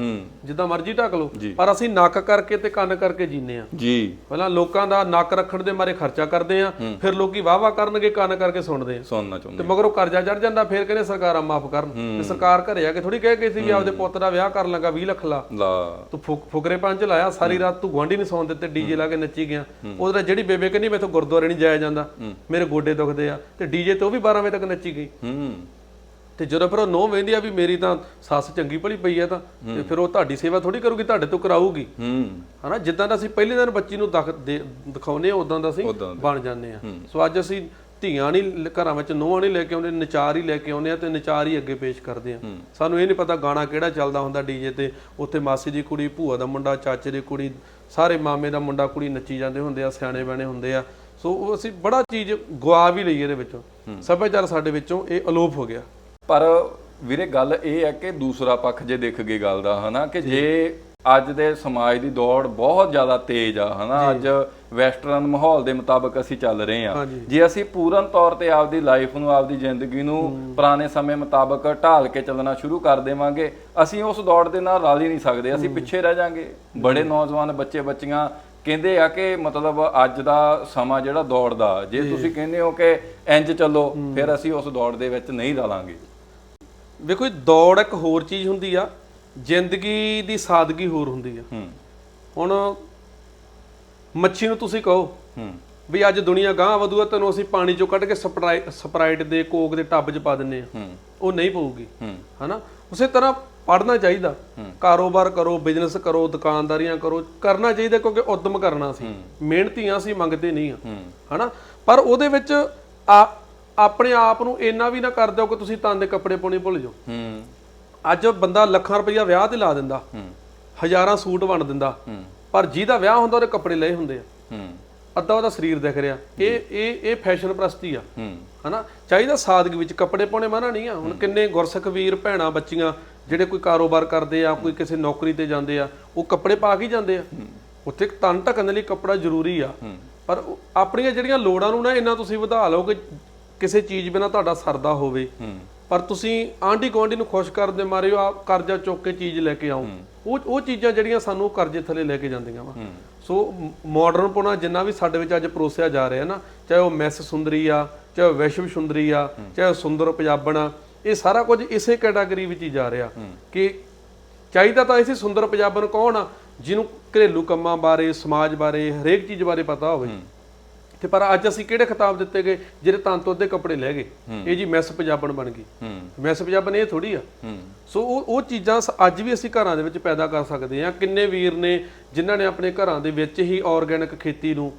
ਜਿੱਦਾਂ ਮਰਜ਼ੀ ਢੱਕ ਲਓ। ਪਰ ਅਸੀਂ ਨੱਕ ਕਰਕੇ ਤੇ ਕੰਨ ਕਰਕੇ ਜੀਨੇ ਆ। ਜੀ। ਪਹਿਲਾਂ ਲੋਕਾਂ ਦਾ ਨੱਕ ਰੱਖਣ ਦੇ ਮਾਰੇ ਖਰਚਾ ਕਰਦੇ ਆ। ਫਿਰ ਲੋਕੀ ਵਾਹ ਵਾਹ ਕਰਨਗੇ ਕੰਨ ਕਰਕੇ ਸੁਣਦੇ ਆ। ਸੁਣਨਾ ਚਾਹੁੰਦੇ ਤੇ ਮਗਰੋਂ ਕਰਜ਼ਾ ਚੜ ਜਾਂਦਾ ਫਿਰ ਕਹਿੰਦੇ ਸਰਕਾਰਾਂ ਮਾਫ ਕਰਨ। ਤੇ ਸਰਕਾਰ ਘਰੇ ਆ ਕੇ ਥੋੜੀ ਕਹਿ ਗਈ ਸੀ ਆਪਦੇ ਪੁੱਤ ਦਾ ਵਿਆਹ ਕਰਨ ਲੱਗਾ 20 ਲੱਖ ਲਾ। ਲਾ। ਤੂੰ ਫੁਕ- ਫੁਕਰੇ ਪੰਜ ਲਾਇਆ ਸਾਰੀ ਰਾਤ ਤੂੰ ਗੁਆਂਢੀ ਨਹੀਂ ਸੌਣ ਦਿੱਤੇ ਡੀਜੇ ਲਾ ਕੇ ਨੱਚੀ ਗਿਆ। ਉਹਦੇ ਜਿਹੜੀ ਬੇਬੇ ਕਹਿੰਦੀ ਮੈਥੋਂ ਗੁਰਦੁਆਰੇ ਨਹੀਂ ਜਾਇਆ ਜਾਂਦਾ। ਮੇਰੇ ਗੋਡੇ ਦੁਖਦੇ ਆ। ਤੇ ਡੀਜੇ ਤੇ ਉਹ ਵੀ 12 ਵਜੇ ਤੱਕ ਨੱਚੀ ਗਈ। ਤੇ ਜਦੋਂ ਫਿਰ ਉਹ ਨੋ ਵਹਿੰਦੀ ਆ ਵੀ ਮੇਰੀ ਤਾਂ ਸੱਸ ਚੰਗੀ ਭਲੀ ਪਈ ਆ ਤਾਂ ਤੇ ਫਿਰ ਉਹ ਤੁਹਾਡੀ ਸੇਵਾ ਥੋੜੀ ਕਰੂਗੀ ਤੁਹਾਡੇ ਤੋਂ ਕਰਾਊਗੀ। ਹੂੰ। ਹਨਾ ਜਿੱਦਾਂ ਦਾ ਅਸੀਂ ਪਹਿਲੇ ਦਿਨ ਬੱਚੀ ਨੂੰ ਦਖ- ਦੇ- ਦਿਖਾਉਂਦੇ ਆ ਉਦਾਂ ਦਾ ਅਸੀਂ ਬਣ ਜਾਂਦੇ ਆ। ਸੋ ਅੱਜ ਅਸੀਂ ਧੀਆਂ ਨਹੀਂ ਘਰਾਂ ਵਿੱਚ ਨੋਹਾਂ ਨਹੀਂ ਲੈ ਕੇ ਆਉਂਦੇ ਨਚਾਰ ਹੀ ਲੈ ਕੇ ਆਉਂਦੇ ਆ ਤੇ ਨਚਾਰ ਹੀ ਅੱਗੇ ਪੇਸ਼ ਕਰਦੇ ਆ। ਸਾਨੂੰ ਇਹ ਨਹੀਂ ਪਤਾ ਗਾਣਾ ਕਿਹੜਾ ਚੱਲਦਾ ਹੁੰਦਾ ਡੀਜੇ ਤੇ ਉੱਥੇ ਮਾਸੀ ਦੀ ਕੁੜੀ ਭੂਆ ਦਾ ਮੁੰਡਾ ਚਾਚੇ ਦੀ ਕੁੜੀ ਸਾਰੇ ਮਾਮੇ ਦਾ ਮੁੰਡਾ ਕੁੜੀ ਨੱਚੀ ਜਾਂਦੇ ਹੁੰਦੇ ਆ ਸਿਆਣੇ ਬਣੇ ਹੁੰਦੇ ਆ। ਸੋ ਉਹ ਅਸੀਂ ਬੜਾ ਚੀਜ਼ ਗਵਾ ਵੀ ਲਈ ਇਹਦੇ ਵਿੱਚੋਂ। ਸੱਭਿਆਚਾਰ ਸਾਡੇ ਵਿੱਚੋਂ ਇਹ ਅਲੋਪ ਹੋ ਗਿਆ। ਪਰ ਵੀਰੇ ਗੱਲ ਇਹ ਹੈ ਕਿ ਦੂਸਰਾ ਪੱਖ ਜੇ ਦੇਖ ਗਏ ਗੱਲ ਦਾ ਹਨਾ ਕਿ ਜੇ। ਅੱਜ ਦੇ ਸਮਾਜ ਦੀ ਦੌੜ ਬਹੁਤ ਜ਼ਿਆਦਾ ਤੇਜ਼ ਆ ਹਨਾ ਅੱਜ ਵੈਸਟਰਨ ਮਾਹੌਲ ਦੇ ਮੁਤਾਬਕ ਅਸੀਂ ਚੱਲ ਰਹੇ ਹਾਂਜੀ। ਜੇ ਅਸੀਂ ਪੂਰਨ ਤੌਰ ਤੇ ਆਪਦੀ ਲਾਈਫ ਨੂੰ ਆਪਦੀ ਜ਼ਿੰਦਗੀ ਨੂੰ ਪੁਰਾਣੇ ਸਮੇਂ ਮੁਤਾਬਕ ਢਾਲ ਕੇ ਚੱਲਣਾ ਸ਼ੁਰੂ ਕਰ ਦੇਵਾਂਗੇ ਅਸੀਂ ਉਸ ਦੌੜ ਦੇ ਨਾਲ ਰਲ ਹੀ ਨਹੀਂ ਸਕਦੇ ਅਸੀਂ ਪਿੱਛੇ ਰਹਿ ਜਾਾਂਗੇ। ਬੜੇ ਨੌਜਵਾਨ ਬੱਚੇ ਬੱਚੀਆਂ ਕਹਿੰਦੇ ਆ ਕਿ ਮਤਲਬ ਅੱਜ ਦਾ ਸਮਾਂ ਜਿਹੜਾ ਦੌੜ ਦਾ ਜੇ। ਤੁਸੀਂ ਕਹਿੰਦੇ ਹੋ ਕਿ ਇੰਜ ਚੱਲੋ ਫਿਰ ਅਸੀਂ ਉਸ ਦੌੜ ਦੇ ਵਿੱਚ ਨਹੀਂ ਰਲਾਂਗੇ। ਵੇਖੋ ਦੌੜ ਇੱਕ ਹੋਰ ਚੀਜ਼ ਹੁੰਦੀ ਆ ਜ਼ਿੰਦਗੀ ਦੀ ਸਾਦਗੀ ਹੋਰ ਹੁੰਦੀ ਆ। ਹੂੰ। ਹੁਣ ਮੱਛੀ ਨੂੰ ਤੁਸੀਂ ਕਹੋ। ਹੂੰ। ਵੀ ਅੱਜ ਦੁਨੀਆ ਗਾਂ ਵਧੂ ਆ ਤੈਨੂੰ ਅਸੀਂ ਪਾਣੀ ਚੋਂ ਕੱਢ ਕੇ ਸਪਰਾਈਟ ਦੇ ਕੋਕ ਦੇ ਟੱਬ 'ਚ ਪਾ ਦਿੰਨੇ ਆ। ਹੂੰ। ਉਹ ਨਹੀਂ ਪਊਗੀ। ਹੂੰ। ਹਨਾ? ਉਸੇ ਤਰ੍ਹਾਂ ਪੜਨਾ ਚਾਹੀਦਾ। ਕਾਰੋਬਾਰ ਕਰੋ ਬਿਜ਼ਨਸ ਕਰੋ ਦੁਕਾਨਦਾਰੀਆਂ ਕਰੋ ਕਰਨਾ ਚਾਹੀਦਾ ਕਿਉਂਕਿ ਉਦਮ ਕਰਨਾ ਸੀ। ਮਿਹਨਤੀਆਂ ਸੀ ਮੰਗਦੇ ਨਹੀਂ ਆ। ਹਨਾ? ਪਰ ਉਹਦੇ ਵਿੱਚ ਆਪਣੇ ਆਪ ਨੂੰ ਇੰਨਾ ਵੀ ਨਾ ਕਰ ਦਿਓ ਕਿ ਤੁਸੀਂ ਤਾਂ ਦੇ ਕੱਪੜੇ ਪਾਉਣੇ ਭੁੱਲ ਜਾਓ। ਹੂੰ। ਅੱਜ ਬੰਦਾ ਲੱਖਾਂ ਰੁਪਈਆ ਵਿਆਹ ਤੇ ਲਾ ਦਿੰਦਾ। ਹੂੰ। ਹਜ਼ਾਰਾਂ ਸੂਟ ਵੰਡ ਦਿੰਦਾ। ਹੂੰ। ਪਰ ਜਿਹਦਾ ਵਿਆਹ ਹੁੰਦਾ ਉਹਦੇ ਕੱਪੜੇ ਲਏ ਹੁੰਦੇ ਆ। ਹੂੰ। ਅੱਧਾ ਉਹਦਾ ਸਰੀਰ ਦਿਖ ਰਿਹਾ। ਇਹ ਇਹ ਇਹ ਫੈਸ਼ਨ ਪ੍ਰਸਤੀ ਆ। ਹੂੰ। ਹਨਾ? ਚਾਹੀਦਾ ਸਾਦਗੀ ਵਿੱਚ। ਕੱਪੜੇ ਪਾਉਣੇ ਮਨਾ ਨਹੀਂ ਆ। ਹੁਣ ਕਿੰਨੇ ਗੁਰਸਿੱਖ ਵੀਰ ਭੈਣਾਂ ਬੱਚੀਆਂ ਜਿਹੜੇ ਕੋਈ ਕਾਰੋਬਾਰ ਕਰਦੇ ਆ ਕੋਈ ਕਿਸੇ ਨੌਕਰੀ ਤੇ ਜਾਂਦੇ ਆ ਉਹ ਕੱਪੜੇ ਪਾ ਕੇ ਜਾਂਦੇ ਆ। ਉੱਥੇ ਤਨ ਢੱਕਣ ਲਈ ਕੱਪੜਾ ਜ਼ਰੂਰੀ ਆ। ਪਰ ਆਪਣੀਆਂ ਜਿਹੜੀਆਂ ਲੋੜਾਂ ਨੂੰ ਨਾ ਇੰਨਾ ਤੁਸੀਂ ਵਧਾ ਲਓ ਕਿ ਕਿਸੇ ਚੀਜ਼ ਬਿਨਾ ਤੁਹਾਡਾ ਸਰਦਾ ਹੋਵੇ। ਪਰ ਤੁਸੀਂ ਆਂਢੀ ਗੁਆਂਢੀ ਨੂੰ ਖੁਸ਼ ਕਰਨ ਦੇ ਮਾਰੇ ਆ ਕਰਜ਼ਾ ਚੁੱਕ ਕੇ ਚੀਜ਼ ਲੈ ਕੇ ਆਓ। ਉਹ ਉਹ ਚੀਜ਼ਾਂ ਜਿਹੜੀਆਂ ਸਾਨੂੰ ਕਰਜ਼ੇ ਥੱਲੇ ਲੈ ਕੇ ਜਾਂਦੀਆਂ ਵਾ। ਸੋ ਮਾਡਰਨ ਪੁਣਾ ਜਿੰਨਾ ਵੀ ਸਾਡੇ ਵਿੱਚ ਅੱਜ ਪਰੋਸਿਆ ਜਾ ਰਿਹਾ ਨਾ ਚਾਹੇ ਉਹ ਮੈਸ ਸੁੰਦਰੀ ਆ ਚਾਹੇ ਵਿਸ਼ਵ ਸੁੰਦਰੀ ਆ ਚਾਹੇ ਸੁੰਦਰ ਪੰਜਾਬਣ ਆ ਇਹ ਸਾਰਾ ਕੁਝ ਇਸੇ ਕੈਟਾਗਰੀ ਵਿੱਚ ਹੀ ਜਾ ਰਿਹਾ ਕਿ ਚਾਹੀਦਾ ਤਾਂ ਇਸੇ ਸੁੰਦਰ ਪੰਜਾਬਣ ਕੌਣ ਆ ਜਿਹਨੂੰ ਘਰੇਲੂ ਕੰਮਾਂ ਬਾਰੇ ਸਮਾਜ ਬਾਰੇ ਹਰੇਕ ਚੀਜ਼ ਬਾਰੇ ਪਤਾ ਹੋਵੇ। ਤੇ ਪਰ ਅੱਜ ਅਸੀਂ ਕਿਹੜੇ ਖਿਤਾਬ ਦਿੱਤੇ ਗਏ ਜਿਹੜੇ ਤਾਂ ਤੋਂ ਅੱਧੇ ਕੱਪੜੇ ਲੈ ਗਏ? ਇਹ ਜੀ ਮੈਸ ਪੰਜਾਬਣ ਬਣ ਗਈ। ਮੈਸ ਪੰਜਾਬਣ ਇਹ ਥੋੜੀ ਆ। ਸੋ ਉਹ ਉਹ ਚੀਜ਼ਾਂ ਅੱਜ ਵੀ ਅਸੀਂ ਘਰਾਂ ਦੇ ਵਿੱਚ ਪੈਦਾ ਕਰ ਸਕਦੇ ਹਾਂ। ਕਿੰਨੇ ਵੀਰ ਨੇ ਜਿਨ੍ਹਾਂ ਨੇ ਆਪਣੇ ਘਰਾਂ ਦੇ ਵਿੱਚ ਹੀ ਆਰਗੈਨਿਕ ਖੇਤੀ ਨੂੰ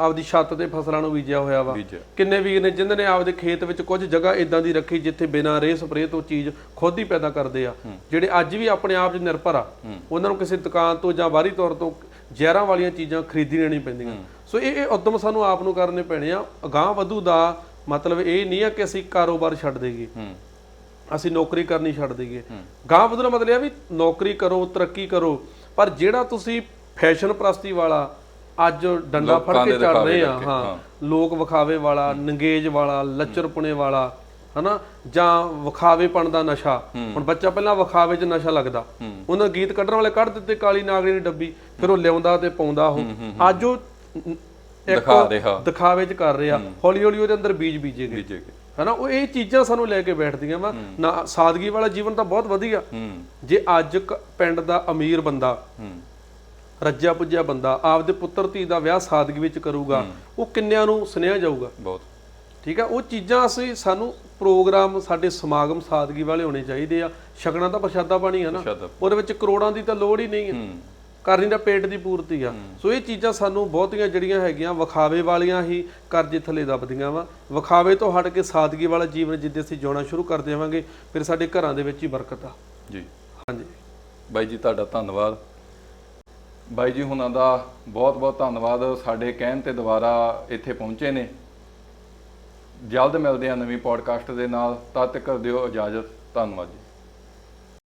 ਆਪਦੀ ਛੱਤ ਤੇ ਫਸਲਾਂ ਨੂੰ ਬੀਜਿਆ ਹੋਇਆ ਵਾ। ਕਿੰਨੇ ਵੀਰ ਨੇ ਜਿਨ੍ਹਾਂ ਨੇ ਆਪਦੇ ਖੇਤ ਵਿੱਚ ਕੁਝ ਜਗ੍ਹਾ ਇਦਾਂ ਦੀ ਰੱਖੀ ਜਿੱਥੇ ਬਿਨਾਂ ਰੇਹ ਸਪਰੇਅ ਤੋਂ ਚੀਜ਼ ਖੁਦ ਹੀ ਪੈਦਾ ਕਰਦੇ ਆ। ਜਿਹੜੇ ਅੱਜ ਵੀ ਆਪਣੇ ਆਪ 'ਚ ਨਿਰਭਰ ਆ ਉਹਨਾਂ ਨੂੰ ਕਿਸੇ ਦੁਕਾਨ ਤੋਂ ਜਾਂ ਬਾਹਰੀ ਤੌਰ ਤੋਂ ਜ਼ਹਿਰਾਂ ਵਾਲੀਆਂ ਚੀਜ਼ਾਂ ਖਰੀਦਣੀਆਂ ਨਹੀਂ ਪੈਂਦੀਆਂ ਸੋ ਇਹ ਇਹ ਉਦਮ ਸਾਨੂੰ ਆਪ ਨੂੰ ਕਰਨੇ ਪੈਣੇ ਆ। ਅਗਾਹ ਵਧੂ ਦਾ ਮਤਲਬ ਇਹ ਨਹੀਂ ਆ ਕਿ ਅਸੀਂ ਕਾਰੋਬਾਰ ਛੱਡ ਦੇਈਏ। ਅਸੀਂ ਨੌਕਰੀ ਕਰਨੀ ਛੱਡ ਦਈਏ। ਗਾਂ ਵਧੂ ਦਾ ਮਤਲਬ ਇਹ ਆ ਵੀ ਨੌਕਰੀ ਕਰੋ ਤਰੱਕੀ ਕਰੋ। ਪਰ ਜਿਹੜਾ ਤੁਸੀਂ ਫੈਸ਼ਨ ਪ੍ਰਸਤੀ ਵਾਲਾ ਅੱਜ ਡੰਡਾ ਫੜ ਕੇ ਚੱਲ ਰਹੇ ਆ ਹਾਂ ਲੋਕ ਵਿਖਾਵੇ ਵਾਲਾ ਨੰਗੇਜ ਵਾਲਾ ਲੱਚਰਪੁਣੇ ਵਾਲਾ ਹਨਾ ਜਾਂ ਵਿਖਾਵੇਪਣ ਦਾ ਨਸ਼ਾ। ਹੁਣ ਬੱਚਾ ਪਹਿਲਾਂ ਵਿਖਾਵੇ 'ਚ ਨਸ਼ਾ ਲੱਗਦਾ। ਉਹਨਾਂ ਗੀਤ ਕੱਢਣ ਵਾਲੇ ਕੱਢ ਦਿੱਤੇ ਕਾਲੀ ਨਾਗਰੀ ਦੀ ਡੱਬੀ ਫਿਰ ਉਹ ਲਿਆਉਂਦਾ ਤੇ ਪਾਉਂਦਾ ਉਹ। ਅੱਜ ਉਹ ਇੱਕ ਦਿਖਾ ਰਿਹਾ। ਦਿਖਾਵੇ 'ਚ ਕਰ ਰਿਹਾ। ਹੌਲੀ ਹੌਲੀ ਉਹਦੇ ਅੰਦਰ ਬੀਜ ਬੀਜੇਗੇ। ਬੀਜੇ ਗਏ ਹਨਾ ਉਹ ਇਹ ਚੀਜ਼ਾਂ ਸਾਨੂੰ ਲੈ ਕੇ ਬੈਠਦੀਆਂ ਵਾ। ਨਾ ਸਾਦਗੀ ਵਾਲਾ ਜੀਵਨ ਤਾਂ ਬਹੁਤ ਵਧੀਆ। ਹੂੰ। ਜੇ ਅੱਜ ਪਿੰਡ ਦਾ ਅਮੀਰ ਬੰਦਾ ਹੂੰ। ਰੱਜਿਆ ਪੁੱਜਿਆ ਬੰਦਾ ਆਪਦੇ ਪੁੱਤਰ ਧੀ ਦਾ ਵਿਆਹ ਸਾਦਗੀ ਵਿੱਚ ਕਰੂਗਾ ਉਹ ਕਿੰਨਿਆਂ ਨੂੰ ਸੁਨੇਹਾ ਜਾਊਗਾ? ਬਹੁਤ। ਠੀਕ ਆ ਉਹ ਚੀਜ਼ਾਂ ਅਸੀਂ ਸਾਨੂੰ ਪ੍ਰੋਗਰਾਮ ਸਾਡੇ ਸਮਾਗਮ ਸਾਦਗੀ ਵਾਲੇ ਹੋਣੇ ਚਾਹੀਦੇ ਆ। ਛਕਣਾ ਤਾਂ ਪ੍ਰਸ਼ਾਦਾ ਪਾਣੀ ਆ ਨਾ। ਉਹਦੇ ਵਿੱਚ ਕਰੋੜਾਂ ਦੀ ਤਾਂ ਲੋੜ ਹੀ ਨਹੀਂ ਹੈ ਹੂੰ। ਕਰਨੀ ਦਾ ਪੇਟ ਦੀ ਪੂਰਤੀ ਆ। ਸੋ ਇਹ ਚੀਜ਼ਾਂ ਸਾਨੂੰ ਬਹੁਤੀਆਂ ਜਿਹੜੀਆਂ ਹੈਗੀਆਂ ਵਿਖਾਵੇ ਵਾਲੀਆਂ ਹੀ ਕਰਜ਼ੇ ਥੱਲੇ ਦੱਬਦੀਆਂ ਵਾ। ਵਿਖਾਵੇ ਤੋਂ ਹਟ ਕੇ ਸਾਦਗੀ ਵਾਲਾ ਜੀਵਨ ਜਿੱਦੇ ਅਸੀਂ ਜਿਉਣਾ ਸ਼ੁਰੂ ਕਰ ਦੇਵਾਂਗੇ ਫਿਰ ਸਾਡੇ ਘਰਾਂ ਦੇ ਵਿੱਚ ਹੀ ਬਰਕਤ ਆ। ਜੀ। ਹਾਂਜੀ। ਬਾਈ ਜੀ ਤੁਹਾਡਾ ਧੰਨਵਾਦ। ਬਾਈ ਜੀ ਹੁਣਾਂ ਦਾ ਬਹੁਤ ਬਹੁਤ ਧੰਨਵਾਦ। ਸਾਡੇ ਕਹਿਣ ਤੇ ਦੁਬਾਰਾ ਇੱਥੇ ਪਹੁੰਚੇ ਨੇ। ਜਲਦ ਮਿਲਦੇ ਆ ਨਵੀਂ ਪੋਡਕਾਸਟ ਦੇ ਨਾਲ। ਤਦ ਤੱਕ ਦਿਓ ਇਜਾਜ਼ਤ। ਧੰਨਵਾਦ ਜੀ।